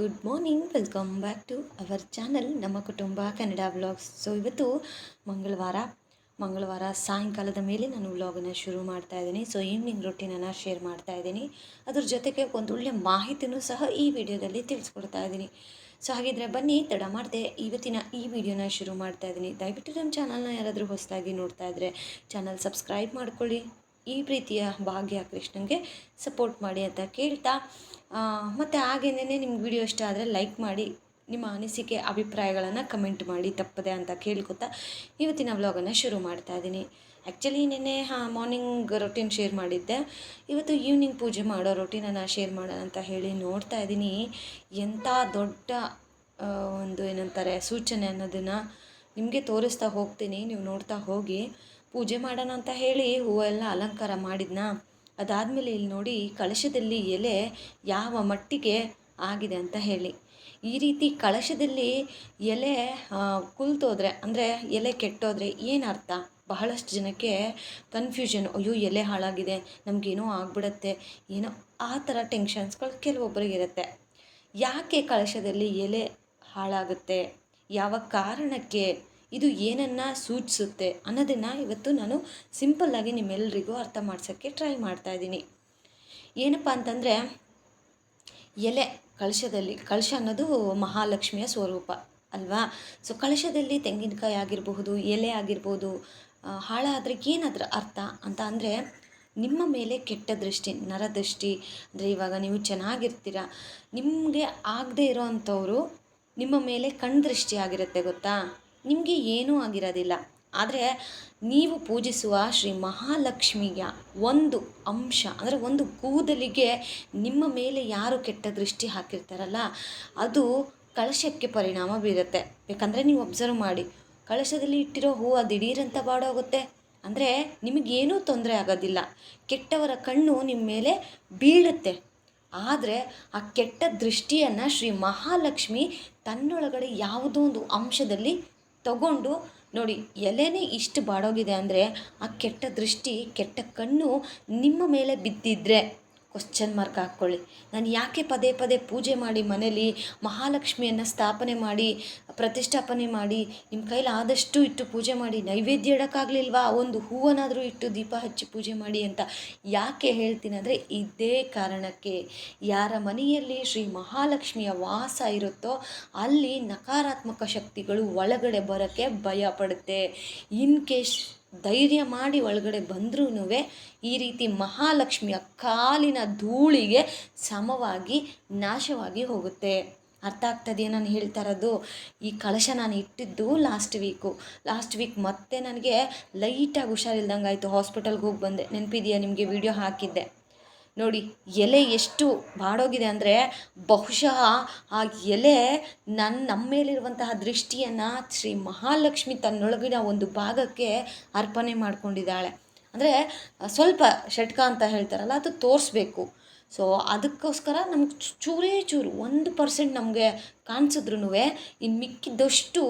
Good morning welcome back to our channel ನಮ್ಮ ಕುಟುಂಬ Kannada vlogs so ಇವತ್ತು ಮಂಗಳವಾರ ಮಂಗಳವಾರ ಸಾಯಂಕಾಲದ ಮೇಲೆ ನಾನು ವ್ಲಾಗನ್ನು ಶುರು ಮಾಡ್ತಾ ಇದ್ದೀನಿ. ಸೊ ಈವ್ನಿಂಗ್ ರೊಟೀನನ್ನು ಶೇರ್ ಮಾಡ್ತಾ ಇದ್ದೀನಿ. ಅದ್ರ ಜೊತೆಗೆ ಒಂದು ಒಳ್ಳೆಯ ಮಾಹಿತಿನೂ ಸಹ ಈ ವಿಡಿಯೋದಲ್ಲಿ ತಿಳಿಸ್ಕೊಡ್ತಾ ಇದ್ದೀನಿ. ಸೊ ಹಾಗಿದ್ರೆ ಬನ್ನಿ, ತಡ ಮಾಡಿದೆ ಇವತ್ತಿನ ಈ ವಿಡಿಯೋನ ಶುರು ಮಾಡ್ತಾ ಇದ್ದೀನಿ. ದಯವಿಟ್ಟು ನಮ್ಮ ಚಾನಲ್ನ ಯಾರಾದರೂ ಹೊಸದಾಗಿ ನೋಡ್ತಾ ಇದ್ದರೆ ಚಾನಲ್ ಸಬ್ಸ್ಕ್ರೈಬ್ ಮಾಡ್ಕೊಳ್ಳಿ. ಈ ಪ್ರೀತಿಯ ಭಾಗ್ಯ ಕೃಷ್ಣಂಗೆ ಸಪೋರ್ಟ್ ಮಾಡಿ ಅಂತ ಕೇಳ್ತಾ ಮತ್ತು ಹಾಗೇನೇ ನಿಮ್ಗೆ ವಿಡಿಯೋ ಇಷ್ಟ ಆದರೆ ಲೈಕ್ ಮಾಡಿ, ನಿಮ್ಮ ಅನಿಸಿಕೆ, ಅಭಿಪ್ರಾಯಗಳನ್ನು ಕಮೆಂಟ್ ಮಾಡಿ, ತಪ್ಪದೆ ಅಂತ ಕೇಳ್ಕೊತಾ ಇವತ್ತಿನ ವ್ಲಾಗನ್ನು ಶುರು ಮಾಡ್ತಾ ಇದ್ದೀನಿ ಆ್ಯಕ್ಚುಲಿ ನಿನ್ನೆ, ಹಾಂ ಮಾರ್ನಿಂಗ್ ರೊಟೀನ್ ಶೇರ್ ಮಾಡಿದ್ದೆ. ಇವತ್ತು ಈವ್ನಿಂಗ್ ಪೂಜೆ ಮಾಡೋ ರೊಟೀನನ್ನು ಶೇರ್ ಮಾಡೋಣ ಅಂತ ಹೇಳಿ ನೋಡ್ತಾ ಇದ್ದೀನಿ ಎಂಥ ದೊಡ್ಡ ಒಂದು ಏನಂತಾರೆ, ಸೂಚನೆ ಅನ್ನೋದನ್ನು ನಿಮಗೆ ತೋರಿಸ್ತಾ ಹೋಗ್ತೀನಿ. ನೀವು ನೋಡ್ತಾ ಹೋಗಿ ಪೂಜೆ ಮಾಡೋಣ ಅಂತ ಹೇಳಿ ಹೂವೆಲ್ಲ ಅಲಂಕಾರ ಮಾಡಿದ್ನಾ? ಅದಾದಮೇಲೆ ಇಲ್ಲಿ ನೋಡಿ ಕಳಶದಲ್ಲಿ ಎಲೆ ಯಾವ ಮಟ್ಟಿಗೆ ಆಗಿದೆ ಅಂತ ಹೇಳಿ. ಈ ರೀತಿ ಕಳಶದಲ್ಲಿ ಎಲೆ ಕುಲ್ತೋದ್ರೆ, ಅಂದರೆ ಎಲೆ ಕೆಟ್ಟೋದ್ರೆ ಏನು ಅರ್ಥ? ಬಹಳಷ್ಟು ಜನಕ್ಕೆ ಕನ್ಫ್ಯೂಷನ್ ಅಯ್ಯೋ, ಎಲೆ ಹಾಳಾಗಿದೆ, ನಮಗೇನೋ ಆಗ್ಬಿಡತ್ತೆ, ಏನೋ ಆ ಥರ ಟೆನ್ಷನ್ಸ್ಗಳು ಕೆಲವೊಬ್ಬರಿಗೆ ಇರುತ್ತೆ. ಯಾಕೆ ಕಳಶದಲ್ಲಿ ಎಲೆ ಹಾಳಾಗುತ್ತೆ? ಯಾವ ಕಾರಣಕ್ಕೆ? ಇದು ಏನನ್ನು ಸೂಚಿಸುತ್ತೆ ಅನ್ನೋದನ್ನು ಇವತ್ತು ನಾನು ಸಿಂಪಲ್ಲಾಗಿ ನಿಮ್ಮೆಲ್ಲರಿಗೂ ಅರ್ಥ ಮಾಡ್ಸೋಕ್ಕೆ ಟ್ರೈ ಮಾಡ್ತಾ ಇದ್ದೀನಿ. ಏನಪ್ಪ ಅಂತಂದರೆ, ಎಲೆ ಕಳಶದಲ್ಲಿ, ಕಳಶ ಅನ್ನೋದು ಮಹಾಲಕ್ಷ್ಮಿಯ ಸ್ವರೂಪ ಅಲ್ವಾ? ಸೊ ಕಳಶದಲ್ಲಿ ತೆಂಗಿನಕಾಯಿ ಆಗಿರಬಹುದು, ಎಲೆ ಆಗಿರ್ಬೋದು ಹಾಳಾದರೆ ಏನಾದ್ರ ಅರ್ಥ ಅಂತ ಅಂದರೆ, ನಿಮ್ಮ ಮೇಲೆ ಕೆಟ್ಟ ದೃಷ್ಟಿ ನರದೃಷ್ಟಿ ಅಂದರೆ ಇವಾಗ ನೀವು ಚೆನ್ನಾಗಿರ್ತೀರ, ನಿಮಗೆ ಆಗದೆ ಇರೋ ಅಂಥವರು ನಿಮ್ಮ ಮೇಲೆ ಕಣ್ದೃಷ್ಟಿ ಆಗಿರುತ್ತೆ ಗೊತ್ತಾ? ನಿಮಗೆ ಏನೂ ಆಗಿರೋದಿಲ್ಲ. ಆದರೆ ನೀವು ಪೂಜಿಸುವ ಶ್ರೀ ಮಹಾಲಕ್ಷ್ಮಿಯ ಒಂದು ಅಂಶ, ಅಂದರೆ ಒಂದು ಕೂದಲಿಗೆ ನಿಮ್ಮ ಮೇಲೆ ಯಾರು ಕೆಟ್ಟ ದೃಷ್ಟಿ ಹಾಕಿರ್ತಾರಲ್ಲ, ಅದು ಕಳಶಕ್ಕೆ ಪರಿಣಾಮ ಬೀರುತ್ತೆ. ಯಾಕಂದರೆ ನೀವು ಅಬ್ಸರ್ವ್ ಮಾಡಿ, ಕಳಶದಲ್ಲಿ ಇಟ್ಟಿರೋ ಹೂವು ದಿಢೀರಂತ ಬಾಡೋಗುತ್ತೆ. ಅಂದರೆ ನಿಮಗೇನೂ ತೊಂದರೆ ಆಗೋದಿಲ್ಲ. ಕೆಟ್ಟವರ ಕಣ್ಣು ನಿಮ್ಮ ಮೇಲೆ ಬೀಳುತ್ತೆ. ಆದರೆ ಆ ಕೆಟ್ಟ ದೃಷ್ಟಿಯನ್ನು ಶ್ರೀ ಮಹಾಲಕ್ಷ್ಮಿ ತನ್ನೊಳಗಡೆ ಯಾವುದೋ ಒಂದು ಅಂಶದಲ್ಲಿ ತಗೊಂಡು ನೋಡಿ ಎಲೆನೇ ಇಷ್ಟು ಬಾಡೋಗಿದೆ ಅಂದರೆ ಆ ಕೆಟ್ಟ ದೃಷ್ಟಿ ಕೆಟ್ಟ ಕಣ್ಣು ನಿಮ್ಮ ಮೇಲೆ ಬಿದ್ದಿದ್ರೆ ಕ್ವಶನ್ ಮಾರ್ಕ್ ಹಾಕ್ಕೊಳ್ಳಿ. ನಾನು ಯಾಕೆ ಪದೇ ಪದೇ ಪೂಜೆ ಮಾಡಿ ಮನೇಲಿ ಮಹಾಲಕ್ಷ್ಮಿಯನ್ನು ಸ್ಥಾಪನೆ ಮಾಡಿ, ಪ್ರತಿಷ್ಠಾಪನೆ ಮಾಡಿ ನಿಮ್ಮ ಕೈಲಿ ಆದಷ್ಟು ಇಟ್ಟು ಪೂಜೆ ಮಾಡಿ, ನೈವೇದ್ಯ ಇಡೋಕ್ಕಾಗಲಿಲ್ವಾ? ಒಂದು ಹೂವನಾದರೂ ಇಟ್ಟು ದೀಪ ಹಚ್ಚಿ ಪೂಜೆ ಮಾಡಿ ಅಂತ ಯಾಕೆ ಹೇಳ್ತೀನಿ ಅಂದರೆ ಇದೇ ಕಾರಣಕ್ಕೆ. ಯಾರ ಮನೆಯಲ್ಲಿ ಶ್ರೀ ಮಹಾಲಕ್ಷ್ಮಿಯ ವಾಸ ಇರುತ್ತೋ ಅಲ್ಲಿ ನಕಾರಾತ್ಮಕ ಶಕ್ತಿಗಳು ಒಳಗಡೆ ಬರೋಕ್ಕೆ ಭಯ ಪಡುತ್ತೆ. ಇನ್ ಕೇಸ್ ಧೈರ್ಯ ಮಾಡಿ ಒಳಗಡೆ ಬಂದ್ರೂ ಈ ರೀತಿ ಮಹಾಲಕ್ಷ್ಮಿಯ ಕಾಲಿನ ಧೂಳಿಗೆ ಸಮವಾಗಿ ನಾಶವಾಗಿ ಹೋಗುತ್ತೆ. ಅರ್ಥ ಆಗ್ತದೆ ನಾನು ಹೇಳ್ತಾ ಇರೋದು. ಈ ಕಳಶ ನಾನು ಇಟ್ಟಿದ್ದು ಲಾಸ್ಟ್ ವೀಕು ಲಾಸ್ಟ್ ವೀಕ್ ಮತ್ತೆ ನನಗೆ ಲೈಟಾಗಿ ಹುಷಾರಿಲ್ದಂಗೆ ಆಯಿತು ಹಾಸ್ಪಿಟಲ್ಗೆ ಹೋಗಿ ಬಂದೆ. ನೆನಪಿದೆಯಾ ನಿಮಗೆ ವಿಡಿಯೋ ಹಾಕಿದ್ದೆ? ನೋಡಿ, ಎಲೆ ಎಷ್ಟು ಬಾಡೋಗಿದೆ ಅಂದರೆ ಬಹುಶಃ ಆ ಎಲೆ ನನ್ನ ನಮ್ಮ ಮೇಲಿರುವಂತಹ ದೃಷ್ಟಿಯನ್ನು ಶ್ರೀ ಮಹಾಲಕ್ಷ್ಮಿ ತನ್ನೊಳಗಿನ ಒಂದು ಭಾಗಕ್ಕೆ ಅರ್ಪಣೆ ಮಾಡಿಕೊಂಡಿದ್ದಾಳೆ. ಅಂದರೆ, ಸ್ವಲ್ಪ ಷಟ್ಕ ಅಂತ ಹೇಳ್ತಾರಲ್ಲ, ಅದು ತೋರಿಸ್ಬೇಕು. ಸೊ ಅದಕ್ಕೋಸ್ಕರ ನಮ್ಗೆ ಚೂರೇ ಚೂರು, ಒಂದು ಪರ್ಸೆಂಟ್ ನಮಗೆ ಕಾಣಿಸಿದ್ರು ಇನ್ನು ಮಿಕ್ಕಿದ್ದಷ್ಟು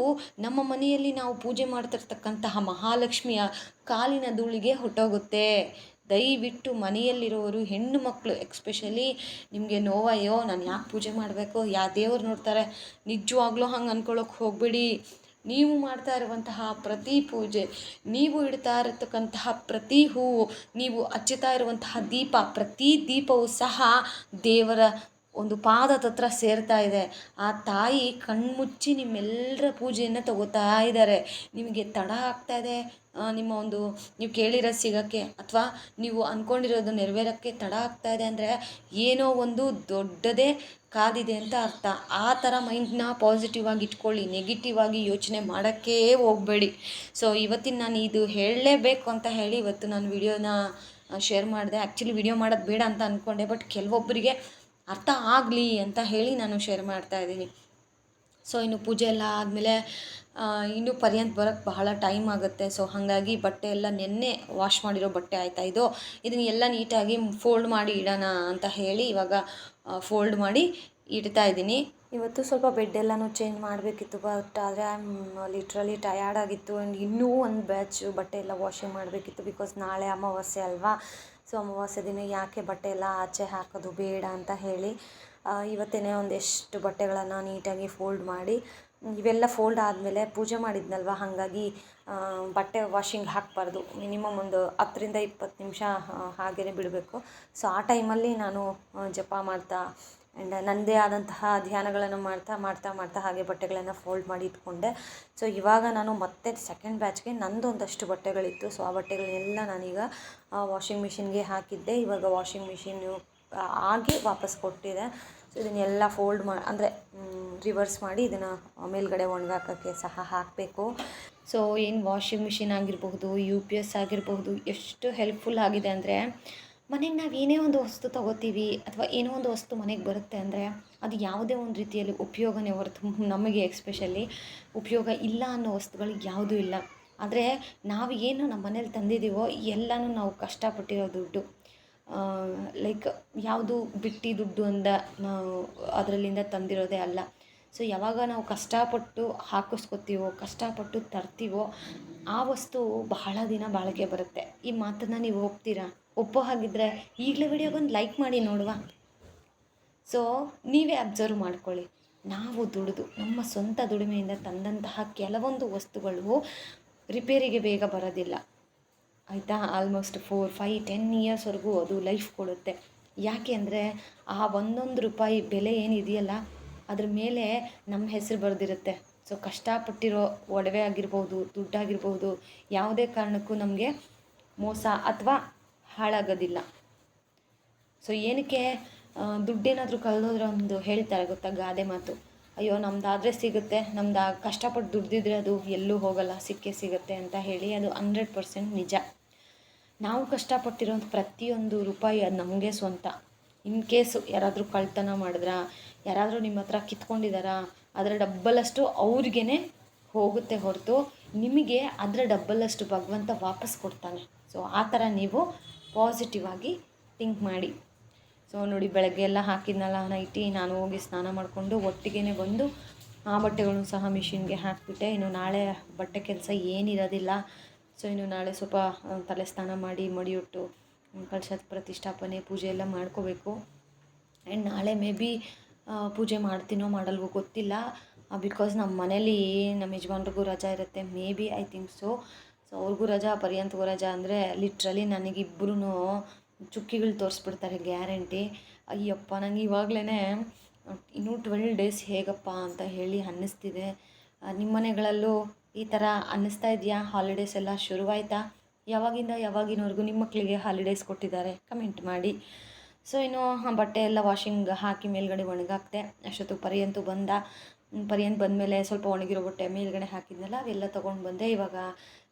ನಮ್ಮ ಮನೆಯಲ್ಲಿ ನಾವು ಪೂಜೆ ಮಾಡ್ತಿರ್ತಕ್ಕಂತಹ ಮಹಾಲಕ್ಷ್ಮಿಯ ಕಾಲಿನ ಧೂಳಿಗೆ ಹೊಟ್ಟೋಗುತ್ತೆ. ದಯವಿಟ್ಟು ಮನೆಯಲ್ಲಿರೋರು, ಹೆಣ್ಣು ಮಕ್ಕಳು ಎಕ್ಸ್ಪೆಷಲಿ ನಿಮಗೆ ನೋವಯ್ಯೋ ನಾನು ಯಾಕೆ ಪೂಜೆ ಮಾಡಬೇಕು? ಯಾ ದೇವ್ರು ನೋಡ್ತಾರೆ. ನಿಜವಾಗ್ಲೂ ಹಂಗೆ ಅಂದ್ಕೊಳ್ಳೋಕೆ ಹೋಗಬೇಡಿ. ನೀವು ಮಾಡ್ತಾ ಇರುವಂತಹ ಪ್ರತಿ ಪೂಜೆ, ನೀವು ಇಡ್ತಾ ಇರತಕ್ಕಂತಹ ಪ್ರತಿ ಹೂವು, ನೀವು ಹಚ್ಚುತ್ತಾ ಇರುವಂತಹ ದೀಪ, ಪ್ರತಿ ದೀಪವೂ ಸಹ ದೇವರ ಒಂದು ಪಾದದ ಹತ್ರ ಸೇರ್ತಾ ಇದೆ. ಆ ತಾಯಿ ಕಣ್ಮುಚ್ಚಿ ನಿಮ್ಮೆಲ್ಲರ ಪೂಜೆಯನ್ನು ತಗೋತಾ ಇದ್ದಾರೆ. ನಿಮಗೆ ತಡ ಆಗ್ತಾ ಇದೆ ನಿಮ್ಮ ಒಂದು, ನೀವು ಕೇಳಿರೋ ಸಿಗೋಕ್ಕೆ ಅಥವಾ ನೀವು ಅಂದ್ಕೊಂಡಿರೋದು ನೆರವೇರೋಕ್ಕೆ ತಡ ಆಗ್ತಾ ಇದೆ ಅಂದರೆ ಏನೋ ಒಂದು ದೊಡ್ಡದೇ ಕಾದಿದೆ ಅಂತ ಅರ್ಥ. ಆ ಥರ ಮೈಂಡ್ನ ಪಾಸಿಟಿವ್ ಆಗಿ ಇಟ್ಕೊಳ್ಳಿ, ನೆಗೆಟಿವ್ ಆಗಿ ಯೋಚನೆ ಮಾಡೋಕ್ಕೇ ಹೋಗಬೇಡಿ. ಸೊ, ಇವತ್ತಿನ ನಾನು ಇದು ಹೇಳಲೇಬೇಕು ಅಂತ ಹೇಳಿ ಇವತ್ತು ನಾನು ವಿಡಿಯೋನ ಶೇರ್ ಮಾಡಿದೆ. ಆ್ಯಕ್ಚುಲಿ ವಿಡಿಯೋ ಮಾಡೋದು ಬೇಡ ಅಂತ ಅಂದ್ಕೊಂಡೆ ಬಟ್ ಕೆಲವೊಬ್ಬರಿಗೆ ಅರ್ಥ ಆಗಲಿ ಅಂತ ಹೇಳಿ ನಾನು ಶೇರ್ ಮಾಡ್ತಾ ಇದ್ದೀನಿ. ಸೊ ಇನ್ನು ಪೂಜೆ ಎಲ್ಲ ಆದಮೇಲೆ ಇನ್ನೂ ಪರ್ಯಂತ ಬರೋಕ್ಕೆ ಬಹಳ ಟೈಮ್ ಆಗುತ್ತೆ. ಸೊ ಹಾಗಾಗಿ ಬಟ್ಟೆ ಎಲ್ಲ ನೆನ್ನೆ ವಾಶ್ ಮಾಡಿರೋ ಬಟ್ಟೆ ಆಯಿತಾ ಇದು? ಇದನ್ನ ಎಲ್ಲ ನೀಟಾಗಿ ಫೋಲ್ಡ್ ಮಾಡಿ ಇಡೋಣ ಅಂತ ಹೇಳಿ ಇವಾಗ ಫೋಲ್ಡ್ ಮಾಡಿ ಇಡ್ತಾ ಇದ್ದೀನಿ. ಇವತ್ತು ಸ್ವಲ್ಪ ಬೆಡ್ ಎಲ್ಲನೂ ಚೇಂಜ್ ಮಾಡಬೇಕಿತ್ತು ಬಟ್ ಆದರೆ ಐ ಆಮ್ ಲಿಟ್ರಲಿ ಟಯರ್ಡ್ ಆಗಿತ್ತು. ಆ್ಯಂಡ್ ಇನ್ನೂ ಒಂದು ಬ್ಯಾಚ್ ಬಟ್ಟೆ ಎಲ್ಲ ವಾಷಿಂಗ್ ಮಾಡಬೇಕಿತ್ತು ಬಿಕಾಸ್ ನಾಳೆ ಅಮಾವಾಸ್ಯೆ ಅಲ್ವಾ? ಸೊ ಅಮಾವಾಸ್ಯೆ ದಿನ ಯಾಕೆ ಬಟ್ಟೆ ಎಲ್ಲ ಆಚೆ ಹಾಕೋದು ಬೇಡ ಅಂತ ಹೇಳಿ ಇವತ್ತೇ ಒಂದೆಷ್ಟು ಬಟ್ಟೆಗಳನ್ನು ನೀಟಾಗಿ ಫೋಲ್ಡ್ ಮಾಡಿ, ಇವೆಲ್ಲ ಫೋಲ್ಡ್ ಆದಮೇಲೆ ಪೂಜೆ ಮಾಡಿದ್ನಲ್ವ? ಹಾಗಾಗಿ ಬಟ್ಟೆ ವಾಷಿಂಗ್ ಹಾಕಬಾರ್ದು. ಮಿನಿಮಮ್ ಒಂದು ಹತ್ತರಿಂದ ಇಪ್ಪತ್ತು ನಿಮಿಷ ಹಾಗೇ ಬಿಡಬೇಕು. ಸೊ ಆ ಟೈಮಲ್ಲಿ ನಾನು ಜಪ ಮಾಡ್ತಾ ಆ್ಯಂಡ್ ನನ್ನದೇ ಆದಂತಹ ಧ್ಯಾನಗಳನ್ನು ಮಾಡ್ತಾ ಮಾಡ್ತಾ ಮಾಡ್ತಾ ಹಾಗೆ ಬಟ್ಟೆಗಳನ್ನು ಫೋಲ್ಡ್ ಮಾಡಿ ಇಟ್ಕೊಂಡೆ. ಸೊ ಇವಾಗ ನಾನು ಮತ್ತೆ ಸೆಕೆಂಡ್ ಬ್ಯಾಚ್ಗೆ ನಂದು ಒಂದಷ್ಟು ಬಟ್ಟೆಗಳಿತ್ತು. ಸೊ ಆ ಬಟ್ಟೆಗಳನ್ನೆಲ್ಲ ನಾನೀಗ ವಾಷಿಂಗ್ ಮಿಷಿನ್ಗೆ ಹಾಕಿದ್ದೆ. ಇವಾಗ ವಾಷಿಂಗ್ ಮಿಷಿನ್ನು ಆಗಿ ವಾಪಸ್ ಕೊಟ್ಟಿದೆ. ಸೊ ಇದನ್ನೆಲ್ಲ ಫೋಲ್ಡ್ ಮಾ, ಅಂದರೆ ರಿವರ್ಸ್ ಮಾಡಿ ಇದನ್ನು ಮೇಲ್ಗಡೆ ಒಣಗಾಕೋಕ್ಕೆ ಸಹ ಹಾಕಬೇಕು. ಸೊ ಏನು ವಾಷಿಂಗ್ ಮಿಷಿನ್ ಆಗಿರಬಹುದು ಯು ಪಿ ಎಸ್ ಆಗಿರಬಹುದು, ಎಷ್ಟು ಹೆಲ್ಪ್ಫುಲ್ ಆಗಿದೆ ಅಂದರೆ ಮನೆಗೆ ನಾವು ಏನೇ ಒಂದು ವಸ್ತು ತಗೋತೀವಿ ಅಥವಾ ಏನೋ ಒಂದು ವಸ್ತು ಮನೆಗೆ ಬರುತ್ತೆ ಅಂದರೆ ಅದು ಯಾವುದೇ ಒಂದು ರೀತಿಯಲ್ಲಿ ಉಪಯೋಗನೇ ಹೊರತು ನಮಗೆ ಎಕ್ಸ್ಪೆಷಲಿ ಉಪಯೋಗ ಇಲ್ಲ ಅನ್ನೋ ವಸ್ತುಗಳು ಯಾವುದೂ ಇಲ್ಲ. ಆದರೆ ನಾವು ಏನು ನಮ್ಮ ಮನೇಲಿ ತಂದಿದ್ದೀವೋ ಎಲ್ಲನೂ ನಾವು ಕಷ್ಟಪಟ್ಟಿರೋ ದುಡ್ಡು. ಲೈಕ್ ಯಾವುದು ಬಿಟ್ಟು ದುಡ್ಡು ಅಂದ ನಾವು ಅದರಲ್ಲಿಂದ ತಂದಿರೋದೇ ಅಲ್ಲ. ಸೊ ಯಾವಾಗ ನಾವು ಕಷ್ಟಪಟ್ಟು ಹಾಕಿಸ್ಕೊತೀವೋ, ಕಷ್ಟಪಟ್ಟು ತರ್ತೀವೋ ಆ ವಸ್ತು ಬಹಳ ದಿನ ಬಾಳಿಕೆ ಬರುತ್ತೆ. ಈ ಮಾತನ್ನು ನೀವು ಒಪ್ತೀರಾ? ಒಪ್ಪೋ ಹಾಗಿದ್ರೆ ಈಗಲೇ ವಿಡಿಯೋಗೊಂದು ಲೈಕ್ ಮಾಡಿ ನೋಡುವ. ಸೊ ನೀವೇ ಅಬ್ಸರ್ವ್ ಮಾಡ್ಕೊಳ್ಳಿ. ನಾವು ದುಡಿದು, ನಮ್ಮ ಸ್ವಂತ ದುಡಿಮೆಯಿಂದ ತಂದಂತಹ ಕೆಲವೊಂದು ವಸ್ತುಗಳು ರಿಪೇರಿಗೆ ಬೇಗ ಬರೋದಿಲ್ಲ. ಆಯಿತಾ? ಆಲ್ಮೋಸ್ಟ್ ಫೋರ್ ಫೈ ಟೆನ್ ಇಯರ್ಸ್ವರೆಗೂ ಅದು ಲೈಫ್ ಕೊಡುತ್ತೆ. ಯಾಕೆ ಅಂದರೆ, ಆ ಒಂದೊಂದು ರೂಪಾಯಿ ಬೆಲೆ ಏನಿದೆಯಲ್ಲ, ಅದ್ರ ಮೇಲೆ ನಮ್ಮ ಹೆಸರು ಬರೆದಿರುತ್ತೆ. ಸೊ ಕಷ್ಟಪಟ್ಟಿರೋ ಒಡವೆ ಆಗಿರ್ಬೋದು, ದುಡ್ಡಾಗಿರ್ಬೋದು, ಯಾವುದೇ ಕಾರಣಕ್ಕೂ ನಮಗೆ ಮೋಸ ಅಥವಾ ಹಾಳಾಗೋದಿಲ್ಲ. ಸೊ ಏನಕ್ಕೆ ದುಡ್ಡೇನಾದರೂ ಕಳೆದೋದ್ರೆ ಒಂದು ಹೇಳ್ತಾರೆ ಗೊತ್ತಾ, ಗಾದೆ ಮಾತು. ಅಯ್ಯೋ, ನಮ್ದಾದರೆ ಸಿಗುತ್ತೆ, ನಮ್ದು ಕಷ್ಟಪಟ್ಟು ದುಡ್ದಿದ್ರೆ ಅದು ಎಲ್ಲೂ ಹೋಗಲ್ಲ, ಸಿಕ್ಕೇ ಸಿಗುತ್ತೆ ಅಂತ ಹೇಳಿ ಅದು ಹಂಡ್ರೆಡ್ ಪರ್ಸೆಂಟ್ ನಿಜ. ನಾವು ಕಷ್ಟಪಟ್ಟಿರೋಂಥ ಪ್ರತಿಯೊಂದು ರೂಪಾಯಿ ಅದು ನಮಗೆ ಸ್ವಂತ. ಇನ್ ಕೇಸು ಯಾರಾದರೂ ಕಳ್ತನ ಮಾಡಿದ್ರಾ, ಯಾರಾದರೂ ನಿಮ್ಮ ಹತ್ರ ಕಿತ್ಕೊಂಡಿದ್ದಾರಾ ಅದರ ಡಬ್ಬಲಷ್ಟು ಅವ್ರಿಗೇ ಹೋಗುತ್ತೆ ಹೊರತು ನಿಮಗೆ ಅದರ ಡಬ್ಬಲಷ್ಟು ಭಗವಂತ ವಾಪಸ್ ಕೊಡ್ತಾನೆ. ಸೊ ಆ ಥರ ನೀವು ಪಾಸಿಟಿವ್ ಆಗಿ ಥಿಂಕ್ ಮಾಡಿ. ಸೊ ನೋಡಿ ಬೆಳಗ್ಗೆ ಎಲ್ಲ ಹಾಕಿದ್ನಲ್ಲ ನೈಟಿ ನಾನು ಹೋಗಿ ಸ್ನಾನ ಮಾಡಿಕೊಂಡು ಒಟ್ಟಿಗೆ ಬಂದು ಆ ಬಟ್ಟೆಗಳನ್ನು ಸಹ ಮಿಷಿನ್ಗೆ ಹಾಕಿಬಿಟ್ಟೆ. ಇನ್ನು ನಾಳೆ ಬಟ್ಟೆ ಕೆಲಸ ಏನಿರೋದಿಲ್ಲ. ಸೊ ಇನ್ನು ನಾಳೆ ಸ್ವಲ್ಪ ತಲೆ ಸ್ನಾನ ಮಾಡಿ ಮಡಿಯುಟ್ಟು ಕಲಶದ ಪ್ರತಿಷ್ಠಾಪನೆ ಪೂಜೆ ಎಲ್ಲ ಮಾಡ್ಕೋಬೇಕು. ಆ್ಯಂಡ್ ನಾಳೆ ಮೇ ಬಿ ಪೂಜೆ ಮಾಡ್ತೀನೋ ಮಾಡಲ್ವೋ ಗೊತ್ತಿಲ್ಲ. ಬಿಕಾಸ್ ನಮ್ಮ ಮನೇಲಿ ನಮ್ಮ ಯಜಮಾನ್ರಿಗೂ ರಜಾ ಇರುತ್ತೆ may be I think so so ಅವ್ರಿಗೂ ರಜಾ, ಪರ್ಯಂತಗೂ ರಜಾ ಅಂದರೆ ಲಿಟ್ರಲಿ ನನಗಿಬ್ಬರೂ ಚುಕ್ಕಿಗಳು ತೋರಿಸ್ಬಿಡ್ತಾರೆ ಗ್ಯಾರಂಟಿ ಅಯ್ಯಪ್ಪ, ನಂಗೆ ಇವಾಗಲೇ ಇನ್ನೂ ಟ್ವೆಲ್ ಡೇಸ್ ಹೇಗಪ್ಪ ಅಂತ ಹೇಳಿ ಅನ್ನಿಸ್ತಿದೆ. ನಿಮ್ಮ ಮನೆಗಳಲ್ಲೂ ಈ ಥರ ಅನ್ನಿಸ್ತಾ ಇದೆಯಾ? ಹಾಲಿಡೇಸ್ ಎಲ್ಲ ಶುರುವಾಯಿತಾ? ಯಾವಾಗಿಂದ ಯಾವಾಗಿನವರೆಗೂ ನಿಮ್ಮ ಮಕ್ಕಳಿಗೆ ಹಾಲಿಡೇಸ್ ಕೊಟ್ಟಿದ್ದಾರೆ? ಕಮೆಂಟ್ ಮಾಡಿ. ಸೊ ಇನ್ನು ಬಟ್ಟೆ ಎಲ್ಲ ವಾಷಿಂಗ್ ಹಾಕಿ ಮೇಲ್ಗಡೆ ಒಣಗಾಕ್ತೆ ಅಷ್ಟೊತ್ತು ಪರ್ಯಂತೂ ಬಂದ. ಪರಿಯಂತ್ ಬಂದಮೇಲೆ ಸ್ವಲ್ಪ ಒಣಗಿರೋ ಬಟ್ಟೆ ಮೇಲ್ಗಡೆ ಹಾಕಿದ್ನಲ್ಲ, ಅವೆಲ್ಲ ತೊಗೊಂಡು ಬಂದೆ. ಇವಾಗ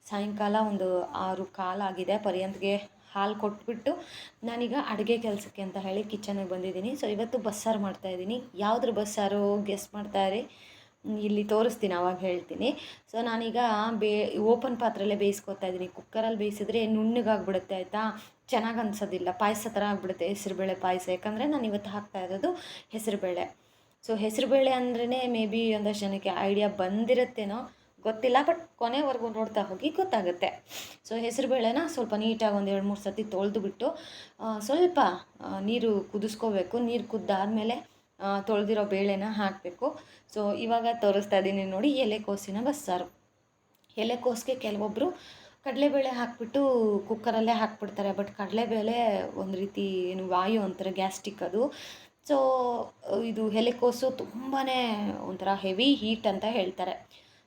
ಸಾಯಂಕಾಲ ಒಂದು ಆರು ಕಾಲಾಗಿದೆ ಪರ್ಯಂತ್ಗೆ ಹಾಲು ಕೊಟ್ಬಿಟ್ಟು ನಾನೀಗ ಅಡುಗೆ ಕೆಲಸಕ್ಕೆ ಅಂತ ಹೇಳಿ ಕಿಚನಿಗೆ ಬಂದಿದ್ದೀನಿ. ಸೊ ಇವತ್ತು ಬಸ್ಸಾರು ಮಾಡ್ತಾಯಿದ್ದೀನಿ ಯಾವುದ್ರ ಬಸ್ಸಾರು ಗೆಸ್ ಮಾಡ್ತಾಯಿರಿ ಇಲ್ಲಿ ತೋರಿಸ್ತೀನಿ, ಅವಾಗ ಹೇಳ್ತೀನಿ. ಸೊ ನಾನೀಗ ಬೇ ಓಪನ್ ಪಾತ್ರೆಲ್ಲೇ ಬೇಯಿಸ್ಕೊತಾ ಇದ್ದೀನಿ. ಕುಕ್ಕರಲ್ಲಿ ಬೇಯಿಸಿದ್ರೆ ನುಣ್ಣಗಾಗ್ಬಿಡುತ್ತೆ, ಆಯಿತಾ? ಚೆನ್ನಾಗಿ ಅನ್ಸೋದಿಲ್ಲ. ಪಾಯಸ ಥರ ಆಗಿಬಿಡುತ್ತೆ, ಹೆಸರುಬೇಳೆ ಪಾಯಸ. ಯಾಕಂದರೆ ನಾನು ಇವತ್ತು ಹಾಕ್ತಾ ಇರೋದು ಹೆಸರುಬೇಳೆ. ಸೊ ಹೆಸರುಬೇಳೆ ಅಂದ್ರೇ ಮೇ ಬಿ ಒಂದಷ್ಟು ಜನಕ್ಕೆ ಐಡಿಯಾ ಬಂದಿರುತ್ತೇನೋ ಗೊತ್ತಿಲ್ಲ ಬಟ್ ಕೊನೆವರೆಗೂ ನೋಡ್ತಾ ಹೋಗಿ ಗೊತ್ತಾಗುತ್ತೆ. ಸೊ ಹೆಸರುಬೇಳೆನ ಸ್ವಲ್ಪ ನೀಟಾಗಿ ಒಂದು ಎರಡು ಮೂರು ಸತಿ ತೊಳೆದು ಬಿಟ್ಟು ಸ್ವಲ್ಪ ನೀರು ಕುದಿಸ್ಕೋಬೇಕು. ನೀರು ಕುದ್ದಾದಮೇಲೆ ತೊಳೆದಿರೋ ಬೇಳೆನ ಹಾಕಬೇಕು. ಸೊ ಇವಾಗ ತೋರಿಸ್ತಾ ಇದ್ದೀನಿ ನೋಡಿ ಎಲೆಕೋಸಿನ ಬಸ್ಸಾರು. ಎಲೆಕೋಸಿಗೆ ಕೆಲವೊಬ್ಬರು ಕಡಲೆಬೇಳೆ ಹಾಕಿಬಿಟ್ಟು ಕುಕ್ಕರಲ್ಲೇ ಹಾಕ್ಬಿಡ್ತಾರೆ ಬಟ್ ಕಡಲೆಬೇಳೆ ಒಂದು ರೀತಿ ಏನು ವಾಯು ಅಂತಾರೆ ಗ್ಯಾಸ್ಟಿಕ್ ಅದು. ಸೊ ಇದು ಎಲೆಕೋಸು ತುಂಬಾ ಒಂಥರ ಹೆವಿ ಹೀಟ್ ಅಂತ ಹೇಳ್ತಾರೆ.